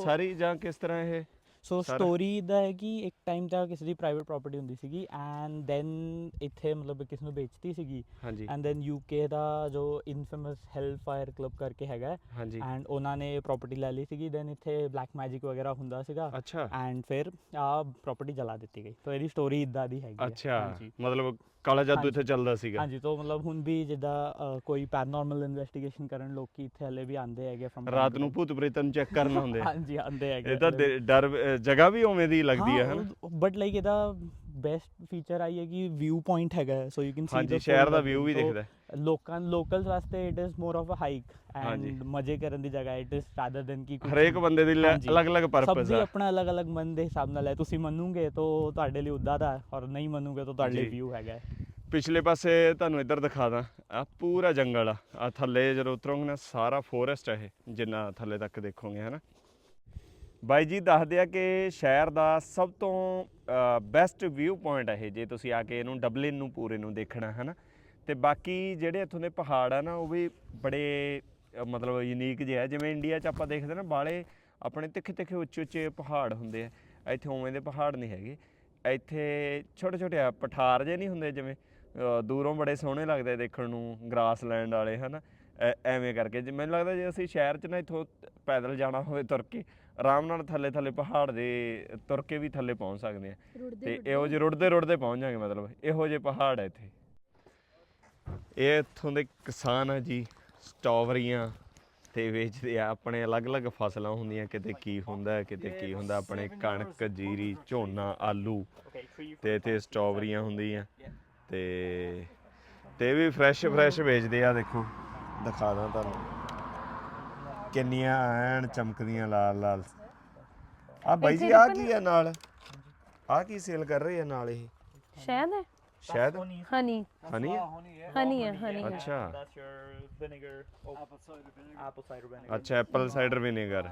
ਸਾਰੀ ਜਾਂ ਕਿਸ ਤਰ੍ਹਾਂ ਇਹ? ਸੋ ਸਟੋਰੀ ਦਾ ਹੈ ਕਿ ਇੱਕ ਟਾਈਮ ਤਾਂ ਕਿਸੇ ਦੀ ਪ੍ਰਾਈਵੇਟ ਪ੍ਰਾਪਰਟੀ ਹੁੰਦੀ ਸੀਗੀ ਐਂਡ ਦੈਨ ਇੱਥੇ ਮਤਲਬ ਕਿਸ ਨੂੰ ਵੇਚਤੀ ਸੀਗੀ ਹਾਂਜੀ। ਐਂਡ ਦੈਨ ਯੂਕੇ ਦਾ ਜੋ ਇਨਫੇਮਸ ਹੈਲ ਫਾਇਰ ਕਲੱਬ ਕਰਕੇ ਹੈਗਾ ਹਾਂਜੀ। ਐਂਡ ਉਹਨਾਂ ਨੇ ਪ੍ਰਾਪਰਟੀ ਲੈ ਲਈ ਸੀਗੀ ਦੈਨ ਇੱਥੇ ਬਲੈਕ ਮੈਜਿਕ ਵਗੈਰਾ ਹੁੰਦਾ ਸੀਗਾ ਅੱਛਾ। ਐਂਡ ਫਿਰ ਆ ਪ੍ਰਾਪਰਟੀ ਜਲਾ ਦਿੱਤੀ ਗਈ। ਸੋ ਇਹਦੀ ਸਟੋਰੀ ਇਦਾਂ ਦੀ ਹੈਗੀ ਹੈ। ਅੱਛਾ ਹਾਂਜੀ। ਮਤਲਬ ਕਾਲਾ ਜਾਦੂ। ਇੱਥੇ ਚੱਲਦਾ ਸੀਗਾ ਹਾਂਜੀ ਤੋਂ ਮਤਲਬ ਹੁਣ ਵੀ ਜਿੱਦਾਂ ਅ, ਕੋਈ ਪੈਰਾਨੋਰਮਲ ਇਨਵੈਸਟੀਗੇਸ਼ਨ ਕਰਨ ਲੋਕੀ ਇੱਥੇ ਹਲੇ ਵੀ ਆਂਦੇ ਹੈਗੇ time ਰਾਤ ਨੂੰ। ਭੂਤ ਪ੍ਰੇਤਾਂ ਨੂੰ ਚੈੱਕ ਕਰਨ ਆਉਂਦੇ ਆ। ਹਾਂਜੀ ਆਂਦੇ ਹੈਗੇ ਇਹ ਤਾਂ ਦੇ- ਡਰ ਅ, ਜਗ੍ਹਾ ਵੀ ਉਵੇਂ ਦੀ ਲੱਗਦੀ ਹੈ ਹਨਾ ਬਟ ਲਾਈਕ ਇਹਦਾ ਬੈਸਟ ਫੀਚਰ ਆਈ ਹੈ ਕਿ ਵਿਊ ਪੁਆਇੰਟ ਹੈਗਾ ਸੋ ਯੂ ਕੈਨ ਸੀ ਹਾਂਜੀ ਸ਼ਹਿਰ ਦਾ ਵਿਊ ਵੀ ਦਿਖਦਾ ਹੈ। ਲੋਕਾਂ ਲੋਕਲਸ ਵਾਸਤੇ it is more of a hike. And ਮਜ਼ੇ ਕਰਨ ਦੀ ਜਗ੍ਹਾ ਇਟ ਇਜ਼ ਰਾਦਰ ਦੈਨ ਕਿ ਹਰੇਕ ਬੰਦੇ ਦੀ ਲੈ- ਹਾਂਜੀ। ਅਲੱਗ-ਅਲੱਗ ਸਭ ਪਰਪਸ ਦੀ ਆ ਆਪਣਾ ਅਲੱਗ-ਅਲੱਗ ਮਨ ਦੇ ਹਿਸਾਬ ਨਾਲ ਹੈ ਤੁਸੀਂ ਮੰਨੂਗੇ ਤਾਂ ਤੁਹਾਡੇ ਲਈ ਉੱਦਾਂ ਦਾ ਔਰ ਨਹੀਂ ਮੰਨੂਗੇ ਤਾਂ ਤੁਹਾਡੇ ਲਈ। ਵਿਊ ਹੈਗਾ। ਪਿਛਲੇ ਪਾਸੇ ਤੁਹਾਨੂੰ ਇੱਧਰ ਦਿਖਾ ਦਾਂ ਆ ਪੂਰਾ ਜੰਗਲ ਆ ਆ ਥੱਲੇ ਜਦੋਂ ਉਤਰੋਗੇ ਨਾ ਸਾਰਾ ਫੋਰੈਸਟ ਹੈ ਇਹ ਜਿੰਨਾ ਥੱਲੇ ਤੱਕ ਦੇਖੋਗੇ ਹਨਾ ਬਾਈ ਜੀ ਦੱਸਦੇ ਆ ਕਿ ਸ਼ਹਿਰ ਦਾ ਸਭ ਤੋਂ ਬੈਸਟ ਵਿਊ ਪੁਆਇੰਟ ਹੈ ਜੇ ਤੁਸੀਂ ਆ ਕੇ ਇਹਨੂੰ ਡਬਲਿਨ ਨੂੰ ਪੂਰੇ ਨੂੰ ਦੇਖਣਾ ਹੈ ਨਾ ਤੇ ਬਾਕੀ ਜਿਹੜੇ ਇੱਥੋਂ ਦੇ ਪਹਾੜ ਆ ਨਾ ਉਹ ਵੀ ਬੜੇ ਅ, ਮਤਲਬ ਯੂਨੀਕ ਜਿਹੇ ਆ। ਜਿਵੇਂ ਇੰਡੀਆ 'ਚ ਆਪਾਂ ਦੇਖਦੇ ਨਾ ਬਾਲੇ ਆਪਣੇ ਤਿੱਖੇ ਤਿੱਖੇ ਉੱਚੇ ਉੱਚੇ ਪਹਾੜ ਹੁੰਦੇ ਆ। ਇੱਥੇ ਉਵੇਂ ਦੇ ਪਹਾੜ ਨਹੀਂ ਹੈਗੇ। ਇੱਥੇ ਛੋਟੇ ਛੋਟੇ ਆ ਪਠਾਰ ਜੇ ਨਹੀਂ ਹੁੰਦੇ ਜਿਵੇਂ ਅ, ਦੂਰੋਂ ਬੜੇ ਸੋਹਣੇ ਲੱਗਦੇ ਦੇਖਣ ਨੂੰ ਗ੍ਰਾਸਲੈਂਡ ਵਾਲੇ ਹਨਾ? ਐ- ਐਵੇਂ ਕਰਕੇ। ਜੇ ਮੈਨੂੰ ਲੱਗਦਾ ਜੇ ਅਸੀਂ ਸ਼ਹਿਰ 'ਚ ਨਾ ਇੱਥੋਂ ਪੈਦਲ ਜਾਣਾ ਹੋਵੇ ਤੁਰ ਕੇ ਆਰਾਮ ਨਾਲ ਥੱਲੇ ਥੱਲੇ ਪਹਾੜ ਦੇ ਤੁਰ ਕੇ ਵੀ ਥੱਲੇ ਪਹੁੰਚ ਸਕਦੇ ਆ। ਤੇ ਇਹੋ ਜਿਹੇ ਰੁੜਦੇ ਰੁੜਦੇ ਪਹੁੰਚ ਜਾਗੇ ਮਤਲਬ। ਇਹੋ ਜਿਹੇ ਪਹਾੜ ਆ ਇੱਥੇ। ਇਹ ਇੱਥੋਂ ਦੇ ਕਿਸਾਨ ਆ ਜੀ ਸਟ੍ਰਾਬੇਰੀਆਂ ਤੇ ਵੇਚਦੇ ਆ ਆਪਣੇ ਅਲੱਗ-ਅਲੱਗ ਫਸਲਾਂ ਹੁੰਦੀਆਂ ਕਿਤੇ ਕੀ ਹੁੰਦਾ ਕਿਤੇ ਕੀ ਹੁੰਦਾ ਆਪਣੇ ਕਣਕ ਜੀਰੀ ਝੋਨਾ ਆਲੂ ਤੇ ਇੱਥੇ ਸਟ੍ਰਾਬੇਰੀਆਂ ਹੁੰਦੀਆਂ ਤੇ ਤੇ ਵੀ ਫਰੈਸ਼ ਫਰੈਸ਼ ਵੇਚਦੇ ਆ ਦੇਖੋ ਦਿਖਾ ਦਾਂ ਤੁਹਾਨੂੰ। ਕਿੰਨੀਆਂ ਐਨ ਚਮਕਦੀਆਂ ਲਾਲ ਲਾਲ। ਆ ਬਾਈ ਜੀ ਆ ਕੀ ਆ ਨਾਲ? ਆ ਕੀ ਸੇਲ ਕਰ ਰਹੇ ਆ ਨਾਲ ਇਹ? ਸ਼ਾਇਦ ਹੈ? ਸ਼ਾਇਦ? ਹਨੀ ਹਨੀ ਆ ਹਨੀ ਹੈ ਹਨੀ ਹੈ ਅੱਛਾ That's your vinegar, apple cider vinegar, ਅੱਛਾ ਐਪਲ ਸਾਈਡਰ ਵਿਨੇਗਰ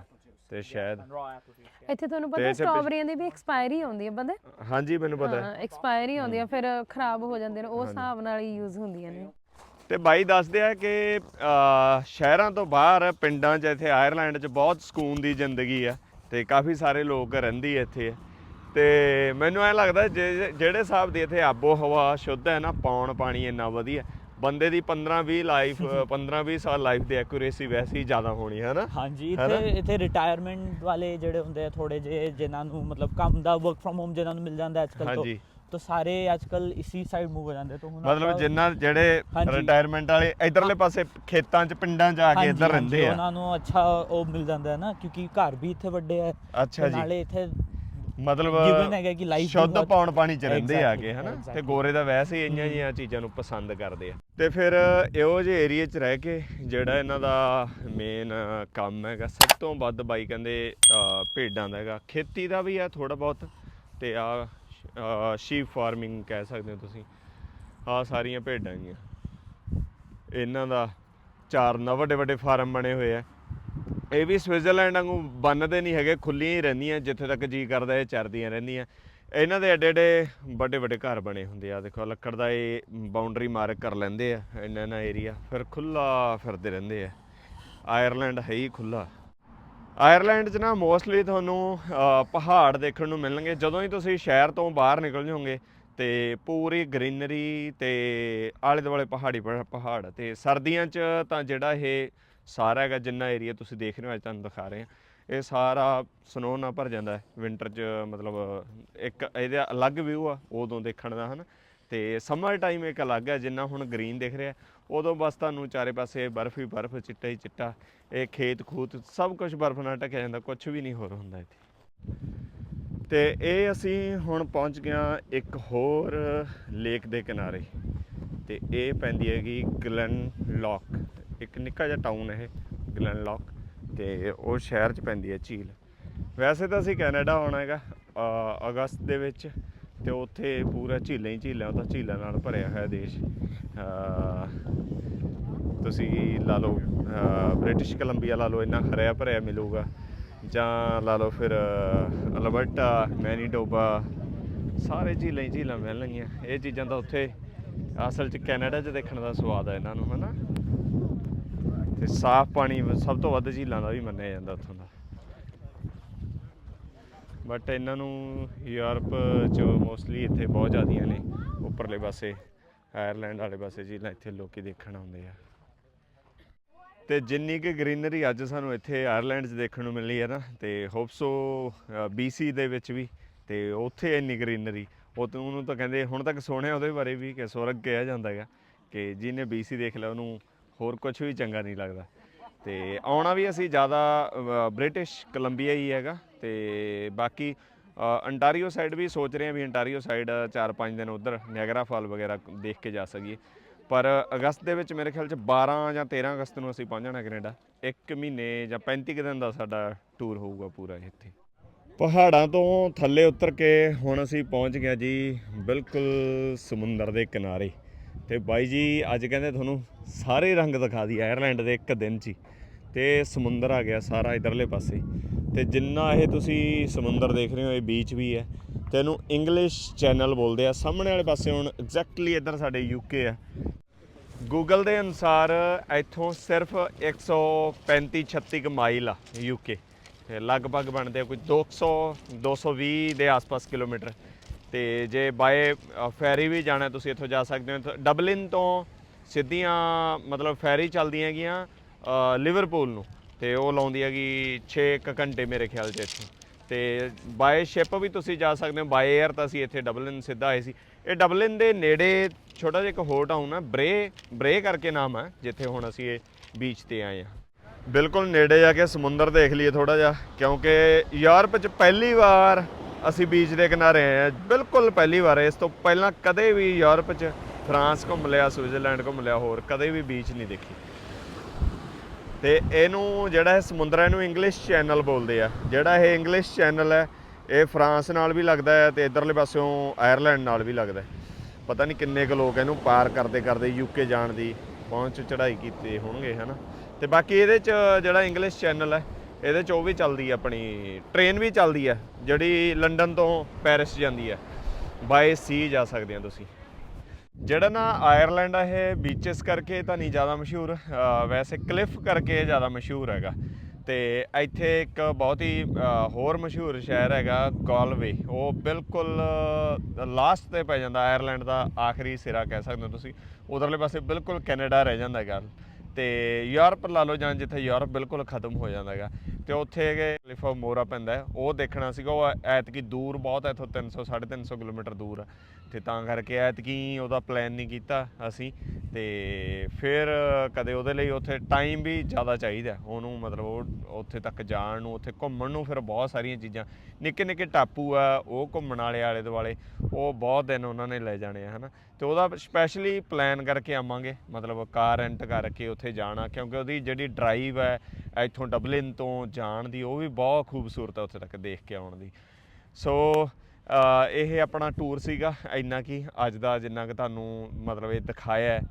ਤੇ ਸ਼ਾਇਦ and raw apple juice. ਇੱਥੇ ਤੁਹਾਨੂੰ ਤੇ ਪਤਾ ਇੱਥੇ ਪਿਛ- ਸਟ੍ਰਾਬੇਰੀਆਂ ਦੀ ਵੀ ਐਕਸਪਾਇਰੀ ਆਉਂਦੀ ਹੈ ਬੰਦੇ ਹਾਂਜੀ ਮੈਨੂੰ ਪਤਾ। ਹੈ ਹਾਂ ਐਕਸਪਾਇਰੀ ਆਉਂਦੀ ਆ ਫਿਰ ਖਰਾਬ ਹੋ ਜਾਂਦੇ ਨੇ ਉਸ ਹਿਸਾਬ ਨਾਲ ਹੀ ਯੂਜ਼ ਹੁੰਦੀਆਂ ਨੇ। ਤੇ ਬਾਈ ਦੱਸਦੇ ਆ ਕਿ ਅਹ, ਸ਼ਹਿਰਾਂ ਤੋਂ ਬਾਹਰ ਪਿੰਡਾਂ 'ਚ ਇੱਥੇ ਆਇਰਲੈਂਡ 'ਚ ਬਹੁਤ ਸਕੂਨ ਦੀ ਜ਼ਿੰਦਗੀ ਆ ਤੇ ਕਾਫੀ ਸਾਰੇ ਲੋਕ ਰਹਿੰਦੇ ਆ ਇੱਥੇ। ਤੇ ਮੈਨੂੰ ਐ ਲੱਗਦਾ ਜੇ- ਜਿਹੜੇ ਹਿਸਾਬ ਦੀ ਇੱਥੇ ਆਬੋ ਹਵਾ ਸ਼ੁੱਧ ਹੈ ਨਾ ਪੌਣ ਪਾਣੀ ਇੰਨਾ ਵਧੀਆ ਬੰਦੇ ਦੀ 15 20 ਲਾਈਫ 15 20 ਸਾਲ ਲਾਈਫ ਦੀ ਐਕੂਰੇਸੀ ਵੈਸੇ ਹੀ ਜ਼ਿਆਦਾ ਹੋਣੀ ਹੈ ਨਾ ਹਾਂਜੀ? ਇੱਥੇ ਇੱਥੇ ਰਿਟਾਇਰਮੈਂਟ ਵਾਲੇ ਜਿਹੜੇ ਹੁੰਦੇ ਆ ਥੋੜੇ ਜਿਹੇ ਜਿਨ੍ਹਾਂ ਨੂੰ ਮਤਲਬ ਕੰਮ ਦਾ ਵਰਕ ਫਰਮ ਹੋਮ ਜਿਨ੍ਹਾਂ ਨੂੰ ਮਿਲ ਜਾਂਦਾ ਅੱਜ ਤੋਂ। ਤਾਂ ਸਾਰੇ ਅੱਜ ਕੱਲ੍ਹ ਇਸੀ ਸਾਈਡ ਮੂਵ ਹੋ ਜਾਂਦੇ ਤਾਂ ਹੁਣ ਮਤਲਬ ਜਿੰਨਾ ਜਿਹੜੇ। ਰਿਟਾਇਰਮੈਂਟ ਵਾਲੇ ਇਧਰਲੇ ਪਾਸੇ ਖੇਤਾਂ 'ਚ ਪਿੰਡਾਂ 'ਚ ਆ ਕੇ ਇੱਧਰ ਰਹਿੰਦੇ ਆ ਉਹਨਾਂ ਨੂੰ ਅੱਛਾ ਉਹ ਮਿਲ ਜਾਂਦਾ ਹੈ ਨਾ ਕਿਉਂਕਿ ਘਰ ਵੀ ਇੱਥੇ ਵੱਡੇ ਆ ਜੀ ਨਾਲੇ ਇੱਥੇ ਮਤਲਬ given ਹੈਗਾ ਕਿ ਵੀ ਸ਼ੁੱਧ ਬਹੁਤ- ਪੌਣ ਪਾਣੀ ਚ ਰਹਿੰਦੇ Exactly, ਆਗੇ ਹਨਾ? ਤੇ. ਗੋਰੇ ਦਾ ਵੈਸੇ ਹੀ ਇੰਨੀਆਂ ਜੀਆਂ ਚੀਜ਼ਾਂ ਨੂੰ ਪਸੰਦ ਕਰਦੇ ਆ। ਤੇ ਫਿਰ ਇਹੋ ਜਿਹੇ ਏਰੀਆ 'ਚ ਰਹਿ ਕੇ ਜਿਹੜਾ ਇਹਨਾਂ ਦਾ ਮੇਨ ਕੰਮ ਹੈਗਾ ਸਭ ਤੋਂ ਵੱਧ ਬਾਈ ਕਹਿੰਦੇ ਭੇਡਾਂ ਦਾ ਹੈਗਾ। ਖੇਤੀ ਦਾ ਵੀ ਆ ਥੋੜਾ ਬਹੁਤ ਤੇ ਆ ਸ਼ੀਪ ਫਾਰਮਿੰਗ ਕਹਿ ਸਕਦੇ ਹੋ ਤੁਸੀਂ। ਆ ਸਾਰੀਆਂ ਭੇਡਾਂ ਗੀਆਂ ਇਹਨਾਂ ਦਾ ਚਾਰ ਨਾ ਵੱਡੇ ਵੱਡੇ ਫਾਰਮ ਬਣੇ ਹੋਏ ਆ। ਇਹ ਵੀ ਸਵਿਟਜ਼ਰਲੈਂਡ ਵਾਂਗੂ ਬੰਨਦੇ ਨਹੀਂ ਹੈਗੇ, ਖੁੱਲੀਆਂ ਹੀ ਰਹਿੰਦੀਆਂ, ਜਿੱਥੇ ਤੱਕ ਜੀ ਕਰਦਾ ਇਹ ਚਰਦੀਆਂ ਰਹਿੰਦੀਆਂ। ਇਹਨਾਂ ਦੇ ਐਡੇ ਐਡੇ ਵੱਡੇ ਵੱਡੇ ਘਰ ਬਣੇ ਹੁੰਦੇ ਆ। ਦੇਖੋ, ਲੱਕੜ ਦਾ ਇਹ ਬਾਉਂਡਰੀ ਮਾਰਕ ਕਰ ਲੈਂਦੇ ਆ, ਇੰਨਾ ਨਾ ਏਰੀਆ ਫਿਰ ਖੁੱਲਾ ਫਿਰਦੇ ਰਹਿੰਦੇ ਆ। ਆਇਰਲੈਂਡ ਹੈ ਹੀ ਖੁੱਲਾ ਆਇਰਲੈਂਡ 'ਚ ਨਾ ਮੋਸਟਲੀ ਤੁਹਾਨੂੰ ਪਹਾੜ ਦੇਖਣ ਨੂੰ ਮਿਲਣਗੇ। ਜਦੋਂ ਹੀ ਤੁਸੀਂ ਸ਼ਹਿਰ ਤੋਂ ਬਾਹਰ ਨਿਕਲ ਜਾਓਗੇ ਤੇ ਪੂਰੀ ਗ੍ਰੀਨਰੀ ਤੇ ਆਲੇ ਦੁਆਲੇ ਪਹਾੜੀ ਪ- ਪਹਾੜ ਤੇ ਸਰਦੀਆਂ 'ਚ ਤਾਂ ਜਿਹੜਾ ਇਹ ਸਾਰਾ ਹੈਗਾ ਜਿੰਨਾ ਏਰੀਆ ਤੁਸੀਂ ਦੇਖ ਰਹੇ ਹੋ, ਅੱਜ ਤੁਹਾਨੂੰ ਦਿਖਾ ਰਹੇ ਹਾਂ। ਇਹ ਸਾਰਾ ਸਨੋ ਨਾਲ ਭਰ ਜਾਂਦਾ ਹੈ। ਵਿੰਟਰ 'ਚ ਮਤਲਬ ਇੱਕ ਇਹਦਾ ਅਲੱਗ ਵਿਊ ਆ, ਉਦੋਂ ਦੇਖਣ ਦਾ, ਹਨ। ਤੇ ਸਮਰ ਟਾਈਮ ਇੱਕ ਅਲੱਗ ਹੈ, ਜਿੰਨਾ ਹੁਣ ਗ੍ਰੀਨ ਦਿਖ ਰਿਹਾ। ਉਦੋਂ ਬਸ ਤੁਹਾਨੂੰ ਚਾਰੇ ਪਾਸੇ ਬਰਫ਼ ਹੀ ਬਰਫ਼, ਚਿੱਟਾ ਹੀ ਚਿੱਟਾ। ਇਹ ਖੇਤ ਖੂਤ ਸਭ ਕੁਝ ਬਰਫ਼ ਨਾਲ ਢਕਿਆ ਜਾਂਦਾ ਕੁਝ ਵੀ ਨਹੀਂ ਹੋਰ ਹੁੰਦਾ ਇੱਥੇ। ਤੇ ਇਹ ਅਸੀਂ ਹੁਣ ਪਹੁੰਚ ਗਿਆ ਇੱਕ ਹੋਰ ਲੇਕ ਦੇ ਕਿਨਾਰੇ। ਤੇ ਇਹ ਪੈਂਦੀ ਹੈਗੀ ਗਲਨ ਲੌਕ ਇੱਕ ਨਿੱਕਾ ਜਿਹਾ ਟਾਊਨ ਇਹ ਗਲਨ ਲੌਕ ਤੇ ਉਹ ਸ਼ਹਿਰ 'ਚ ਪੈਂਦੀ ਹੈ ਝੀਲ। ਵੈਸੇ ਤਾਂ ਅਸੀਂ ਕੈਨੇਡਾ ਆਉਣਾ ਹੈਗਾ ਅਗਸਤ ਦੇ ਵਿੱਚ, ਤੇ ਉੱਥੇ ਪੂਰਾ ਝੀਲਾਂ ਹੀ ਝੀਲਾਂ, ਉਹ ਝੀਲਾਂ ਨਾਲ ਭਰਿਆ ਹੋਇਆ ਦੇਸ਼। ਤੁਸੀਂ ਲਾ ਲਓ ਬ੍ਰਿਟਿਸ਼ ਕੋਲੰਬੀਆ ਲਾ ਲਓ, ਇੰਨਾ ਹਰਿਆ ਭਰਿਆ ਮਿਲੂਗਾ। ਜਾਂ ਲਾ ਲਓ ਫਿਰ ਅਲਬਰਟਾ ਮੈਨੀਡੋਬਾ ਸਾਰੇ ਝੀਲਾਂ ਹੀ ਝੀਲਾਂ ਮਿਲਣਗੀਆਂ। ਇਹ ਚੀਜ਼ਾਂ ਤਾਂ ਉੱਥੇ ਅਸਲ 'ਚ ਕੈਨੇਡਾ 'ਚ ਦੇਖਣ ਦਾ ਸਵਾਦ ਹੈ ਇਹਨਾਂ ਨੂੰ, ਹਨਾ? ਤੇ ਸਾਫ਼ ਪਾਣੀ ਸਭ ਤੋਂ ਵੱਧ ਝੀਲਾਂ ਦਾ ਵੀ ਮੰਨਿਆ ਜਾਂਦਾ ਉੱਥੋਂ ਦਾ। ਬਟ ਇਹਨਾਂ ਨੂੰ ਯੂਰਪ 'ਚ ਮੋਸਟਲੀ ਇੱਥੇ ਬਹੁਤ ਜ਼ਿਆਦੀਆਂ ਨੇ। ਉੱਪਰਲੇ ਪਾਸੇ, ਆਇਰਲੈਂਡ ਵਾਲੇ ਪਾਸੇ ਝੀਲਾਂ ਇੱਥੇ ਲੋਕੀ ਦੇਖਣ ਆਉਂਦੇ ਆ। ਤੇ ਜਿੰਨੀ ਕਿ ਗ੍ਰੀਨਰੀ ਅੱਜ ਸਾਨੂੰ ਇੱਥੇ ਆਇਰਲੈਂਡ 'ਚ ਦੇਖਣ ਨੂੰ ਮਿਲੀ ਹੈ ਨਾ, ਤੇ ਹੋਪਸੋ BC ਦੇ ਵਿੱਚ ਵੀ, ਤੇ ਉੱਥੇ ਇੰਨੀ ਗ੍ਰੀਨਰੀ ਉਹ ਉਹਨੂੰ ਤਾਂ ਕਹਿੰਦੇ ਹੁਣ ਤੱਕ ਸੋਹਣਿਆ ਉਹਦੇ ਬਾਰੇ ਵੀ ਕਿ ਸਵਰਗ ਕਿਹਾ ਜਾਂਦਾ ਹੈਗਾ ਕਿ ਜਿਹਨੇ BC ਦੇਖ ਲਿਆ ਉਹਨੂੰ ਹੋਰ ਕੁਝ ਵੀ ਚੰਗਾ ਨਹੀਂ ਲੱਗਦਾ। ਤੇ ਆਉਣਾ ਵੀ ਅਸੀਂ ਜ਼ਿਆਦਾ ਬ੍ਰਿਟਿਸ਼ ਕੋਲੰਬੀਆ ਹੀ ਹੈਗਾ। ਤੇ ਬਾਕੀ ਅੰਟਾਰੀਓ ਸਾਈਡ ਵੀ ਸੋਚ ਰਹੇ ਹਾਂ ਵੀ ਅੰਟਾਰੀਓ ਸਾਈਡ 4-5 ਦਿਨ ਉਧਰ ਨਿਆਗਰਾ ਫਾਲ ਵਗੈਰਾ ਦੇਖ ਕੇ ਜਾ ਸਕੀਏ। ਪਰ ਅਗਸਤ ਦੇ ਵਿੱਚ ਮੇਰੇ ਖਿਆਲ ਚ 12 ਜਾਂ 13 ਅਗਸਤ ਨੂੰ ਅਸੀਂ ਪਹੁੰਚ ਜਾਣਾ ਕੈਨੇਡਾ। ਇੱਕ ਮਹੀਨੇ ਜਾਂ 35 ਕੁ ਦਿਨ ਦਾ ਸਾਡਾ ਟੂਰ ਹੋਊਗਾ ਪੂਰਾ ਇੱਥੇ। ਪਹਾੜਾਂ ਤੋਂ ਥੱਲੇ ਉਤਰ ਕੇ ਹੁਣ ਅਸੀਂ ਪਹੁੰਚ ਗਏ ਜੀ ਬਿਲਕੁਲ ਸਮੁੰਦਰ ਦੇ ਕਿਨਾਰੇ। ਤੇ ਬਾਈ ਜੀ, ਅੱਜ ਕਹਿੰਦੇ ਤੁਹਾਨੂੰ ਸਾਰੇ ਰੰਗ ਦਿਖਾ ਦੀ ਆਇਰਲੈਂਡ ਦੇ ਇੱਕ ਦਿਨ 'ਚ ਹੀ। ਤੇ ਸਮੁੰਦਰ ਆ ਗਿਆ ਸਾਰਾ ਇਧਰਲੇ ਪਾਸੇ। ਤੇ ਜਿੰਨਾ ਇਹ ਤੁਸੀਂ ਸਮੁੰਦਰ ਦੇਖ ਰਹੇ ਹੋ, ਇਹ ਬੀਚ ਵੀ ਹੈ। ਤੇ ਇਹਨੂੰ ਇੰਗਲਿਸ਼ ਚੈਨਲ ਬੋਲਦੇ ਆ। ਸਾਹਮਣੇ ਵਾਲੇ ਪਾਸੇ ਹੁਣ ਐਗਜ਼ੈਕਟਲੀ ਇੱਧਰ ਸਾਡੇ ਯੂਕੇ ਆ। ਗੂਗਲ ਦੇ ਅਨੁਸਾਰ ਇੱਥੋਂ ਸਿਰਫ 135 36 ਕੁ ਮਾਈਲ ਆ ਯੂਕੇ ਤੇ ਲਗਭਗ ਬਣਦੇ ਆ ਕੋਈ 200 220 ਦੇ ਆਸ-ਪਾਸ ਕਿਲੋਮੀਟਰ। ਤੇ ਜੇ ਬਾਏ ਫੈਰੀ ਵੀ ਜਾਣਾ ਤੁਸੀਂ ਇੱਥੋਂ ਜਾ ਸਕਦੇ ਹੋ। ਡਬਲਿਨ ਤੋਂ ਸਿੱਧੀਆਂ, ਮਤਲਬ ਫੈਰੀ ਚੱਲਦੀਆਂ ਹੈਗੀਆਂ ਲਿਵਰਪੂਲ ਨੂੰ। ਤੇ ਉਹ ਲਾਉਂਦੀ ਹੈਗੀ 6 ਘੰਟੇ ਮੇਰੇ ਖਿਆਲ 'ਚ ਇੱਥੋਂ। ਤੇ ਬਾਏ ਸ਼ਿਪ ਵੀ ਤੁਸੀਂ ਜਾ ਸਕਦੇ ਹੋ। ਬਾਏ 에ਅਰ ਤਾਂ ਅਸੀਂ ਇੱਥੇ ਡਬਲਿਨ ਸਿੱਧਾ ਆਏ ਸੀ। ਇਹ ਡਬਲਿਨ ਦੇ ਨੇੜੇ ਛੋਟਾ ਜਿਹਾ ਇੱਕ ਹੋਰ ਟਾਊਨ ਹੈ ਬਰੇ ਬਰੇ ਕਰਕੇ ਨਾਮ ਹੈ ਜਿੱਥੇ ਹੁਣ ਅਸੀਂ ਇਹ ਬੀਚ ਤੇ ਆਏ ਹਾਂ। ਬਿਲਕੁਲ ਨੇੜੇ ਜਾ ਕੇ ਸਮੁੰਦਰ ਦੇਖ ਲਈਏ ਥੋੜਾ ਜਿਹਾ, ਕਿਉਂਕਿ ਯੂਰਪ 'ਚ ਪਹਿਲੀ ਵਾਰ ਅਸੀਂ ਬੀਚ ਦੇ ਕਿਨਾਰੇ ਆਏ ਹਾਂ। ਬਿਲਕੁਲ ਪਹਿਲੀ ਵਾਰ ਇਸ ਤੋਂ ਪਹਿਲਾਂ ਕਦੇ ਵੀ ਯੂਰਪ 'ਚ ਫਰਾਂਸ ਘੁੰਮ ਲਿਆ, ਸਵਿਟਜ਼ਰਲੈਂਡ ਘੁੰਮ ਲਿਆ, ਹੋਰ ਕਦੇ ਵੀ ਬੀਚ ਨਹੀਂ ਦੇਖੀ। ਤੇ ਇਹਨੂੰ ਜਿਹੜਾ ਇਹ ਸਮੁੰਦਰ ਹੈ ਇਹਨੂੰ ਇੰਗਲਿਸ਼ ਚੈਨਲ ਬੋਲਦੇ ਆ, ਜਿਹੜਾ ਇਹ ਇੰਗਲਿਸ਼ ਚੈਨਲ ਹੈ, ਇਹ ਫਰਾਂਸ ਨਾਲ ਵੀ ਲੱਗਦਾ ਹੈ ਤੇ ਇਧਰਲੇ ਪਾਸਿਓਂ ਆਇਰਲੈਂਡ ਨਾਲ ਵੀ ਲੱਗਦਾ ਪਤਾ ਨਹੀਂ ਕਿੰਨੇ ਕੁ ਲੋਕ ਇਹਨੂੰ ਪਾਰ ਕਰਦੇ ਕਰਦੇ ਯੂਕੇ ਜਾਣ ਦੀ ਪਹੁੰਚ ਚੜ੍ਹਾਈ ਕੀਤੀ ਹੋਣਗੇ, ਹਨਾ? ਤੇ ਬਾਕੀ ਇਹਦੇ ਚ ਜਿਹੜਾ ਇੰਗਲਿਸ਼ ਚੈਨਲ ਹੈ ਇਹਦੇ ਚ ਉਹ ਵੀ ਚੱਲਦੀ ਹੈ ਆਪਣੀ ਟ੍ਰੇਨ ਵੀ ਚੱਲਦੀ ਹੈ ਜਿਹੜੀ ਲੰਡਨ ਤੋਂ ਪੈਰਿਸ ਜਾਂਦੀ ਹੈ ਬਾਏ ਸੀ ਜਾ ਸਕਦੇ ਆ ਤੁਸੀਂ। ਜਿਹੜਾ ਨਾ ਆਇਰਲੈਂਡ ਆ ਇਹ ਬੀਚਸ ਕਰਕੇ ਤਾਂ ਨਹੀਂ ਜ਼ਿਆਦਾ ਮਸ਼ਹੂਰ ਵੈਸੇ ਕਲਿਫ ਕਰਕੇ ਇਹ ਜ਼ਿਆਦਾ ਮਸ਼ਹੂਰ ਹੈਗਾ। ਤੇ ਇੱਥੇ ਇੱਕ ਬਹੁਤ ਹੀ ਹੋਰ ਮਸ਼ਹੂਰ ਸ਼ਹਿਰ ਹੈਗਾ ਗੋਲਵੇ ਉਹ ਬਿਲਕੁਲ ਲਾਸਟ ਤੇ ਪੈ ਜਾਂਦਾ, ਆਇਰਲੈਂਡ ਦਾ ਆਖਰੀ ਸਿਰਾ ਕਹਿ ਸਕਦੇ ਹੋ ਤੁਸੀਂ। ਉਧਰਲੇ ਪਾਸੇ ਬਿਲਕੁਲ ਕੈਨੇਡਾ ਰਹਿ ਜਾਂਦਾ ਹੈਗਾ। ਤੇ ਯੂਰਪ ਲਾ ਲਓ ਜਾਂ ਜਿੱਥੇ ਯੂਰਪ ਬਿਲਕੁਲ ਖਤਮ ਹੋ ਜਾਂਦਾ ਹੈਗਾ ਤੇ ਉੱਥੇ ਹੈਗੇ ਕਲਿਫ ਮੋਰਾ ਪੈਂਦਾ ਉਹ ਦੇਖਣਾ ਸੀਗਾ, ਉਹ ਐਤਕੀ ਦੂਰ ਬਹੁਤ ਹੈ, ਇੱਥੋਂ 300 350 ਕਿਲੋਮੀਟਰ ਦੂਰ ਆ ਤੇ ਤਾਂ ਕਰਕੇ ਐਤਕੀ ਉਹਦਾ ਪਲਾਨ ਨਹੀਂ ਕੀਤਾ ਅਸੀਂ। ਤੇ ਫਿਰ ਕਦੇ ਉਹਦੇ ਲਈ ਉੱਥੇ ਟਾਈਮ ਵੀ ਜ਼ਿਆਦਾ ਚਾਹੀਦਾ। ਉਹਨੂੰ ਮਤਲਬ ਉਹ ਉੱਥੇ ਤੱਕ ਜਾਣ ਨੂੰ, ਉੱਥੇ ਘੁੰਮਣ ਨੂੰ ਫਿਰ ਬਹੁਤ ਸਾਰੀਆਂ ਚੀਜ਼ਾਂ। ਨਿੱਕੇ ਨਿੱਕੇ ਟਾਪੂ ਆ, ਉਹ ਘੁੰਮਣ ਵਾਲੇ, ਆਲੇ ਦੁਆਲੇ, ਉਹ ਬਹੁਤ ਦਿਨ ਉਹਨਾਂ ਨੇ ਲੈ ਜਾਣੇ ਆ, ਹਨਾ। ਤੇ ਉਹਦਾ ਸਪੈਸ਼ਲੀ ਪਲਾਨ ਕਰਕੇ ਆਵਾਂਗੇ। ਮਤਲਬ ਕਾਰ ਰੈਂਟ ਕਰਕੇ ਉੱਥੇ ਜਾਣਾ, ਕਿਉਂਕਿ ਉਹਦੀ ਜਿਹੜੀ ਡਰਾਈਵ ਹੈ, ਇੱਥੋਂ ਡਬਲਿਨ ਤੋਂ ਜਾਣ ਦੀ, ਉਹ ਵੀ ਬਹੁਤ ਖੂਬਸੂਰਤ ਹੈ ਉੱਥੇ ਤੱਕ ਦੇਖ ਕੇ ਆਉਣ ਦੀ। ਸੋ ਇਹ ਆਪਣਾ ਟੂਰ ਸੀਗਾ, ਇੰਨਾ ਕੀ ਅੱਜ ਦਾ ਜਿੰਨਾ ਕਿ ਤੁਹਾਨੂੰ ਮਤਲਬ ਇਹ ਦਿਖਾਇਆ ਹੈ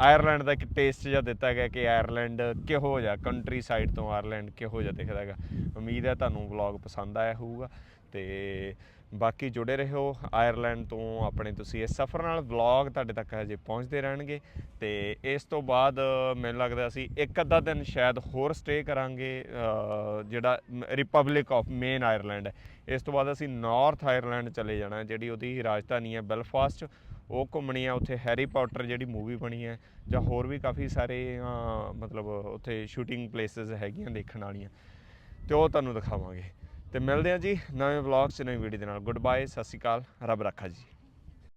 ਆਇਰਲੈਂਡ ਦਾ ਇੱਕ ਟੇਸਟ ਜਿਹਾ ਦਿੱਤਾ ਗਿਆ ਕਿ ਆਇਰਲੈਂਡ ਕਿਹੋ ਜਿਹਾ ਕੰਟਰੀ ਸਾਈਡ ਤੋਂ ਆਇਰਲੈਂਡ ਕਿਹੋ ਜਿਹਾ ਦਿਖਦਾ ਹੈਗਾ। ਉਮੀਦ ਹੈ ਤੁਹਾਨੂੰ ਵਲੌਗ ਪਸੰਦ ਆਇਆ ਹੋਊਗਾ ਤੇ ਬਾਕੀ ਜੁੜੇ ਰਹੋ ਆਇਰਲੈਂਡ ਤੋਂ। ਆਪਣੇ ਤੁਸੀਂ ਇਸ ਸਫ਼ਰ ਨਾਲ ਵਲੌਗ ਤੁਹਾਡੇ ਤੱਕ ਹਜੇ ਪਹੁੰਚਦੇ ਰਹਿਣਗੇ। ਤੇ ਇਸ ਤੋਂ ਬਾਅਦ ਮੈਨੂੰ ਲੱਗਦਾ ਅਸੀਂ ਇੱਕ ਅੱਧਾ ਦਿਨ ਸ਼ਾਇਦ ਹੋਰ ਸਟੇ ਕਰਾਂਗੇ ਜਿਹੜਾ ਰਿਪਬਲਿਕ ਆਫ ਮੇਨ ਆਇਰਲੈਂਡ ਹੈ। ਇਸ ਤੋਂ ਬਾਅਦ ਅਸੀਂ ਨਾਰਥ ਆਇਰਲੈਂਡ ਚਲੇ ਜਾਣਾ, ਜਿਹੜੀ ਉਹਦੀ ਰਾਜਧਾਨੀ ਹੈ ਬੈਲਫਾਸਟ ਉਹ ਘੁੰਮਣੀ ਆ ਉੱਥੇ ਹੈਰੀ ਪਾਟਰ ਜਿਹੜੀ ਮੂਵੀ ਬਣੀ ਹੈ, ਜਾਂ ਹੋਰ ਵੀ ਕਾਫੀ ਸਾਰੇ ਮਤਲਬ ਉੱਥੇ ਸ਼ੂਟਿੰਗ ਪਲੇਸਸ ਹੈਗੀਆਂ ਦੇਖਣ ਵਾਲੀਆਂ। ਤੇ ਉਹ ਤੁਹਾਨੂੰ ਦਿਖਾਵਾਂਗੇ। ਤੇ ਮਿਲਦੇ ਹਾਂ ਜੀ ਨਵੇਂ ਵਲੌਗ 'ਚ, ਨਵੀਂ ਵੀਡੀਓ ਦੇ ਨਾਲ। ਗੁੱਡ ਬਾਏ ਸਤਿ ਸ਼੍ਰੀ ਅਕਾਲ, ਰੱਬ ਰੱਖਾ ਜੀ।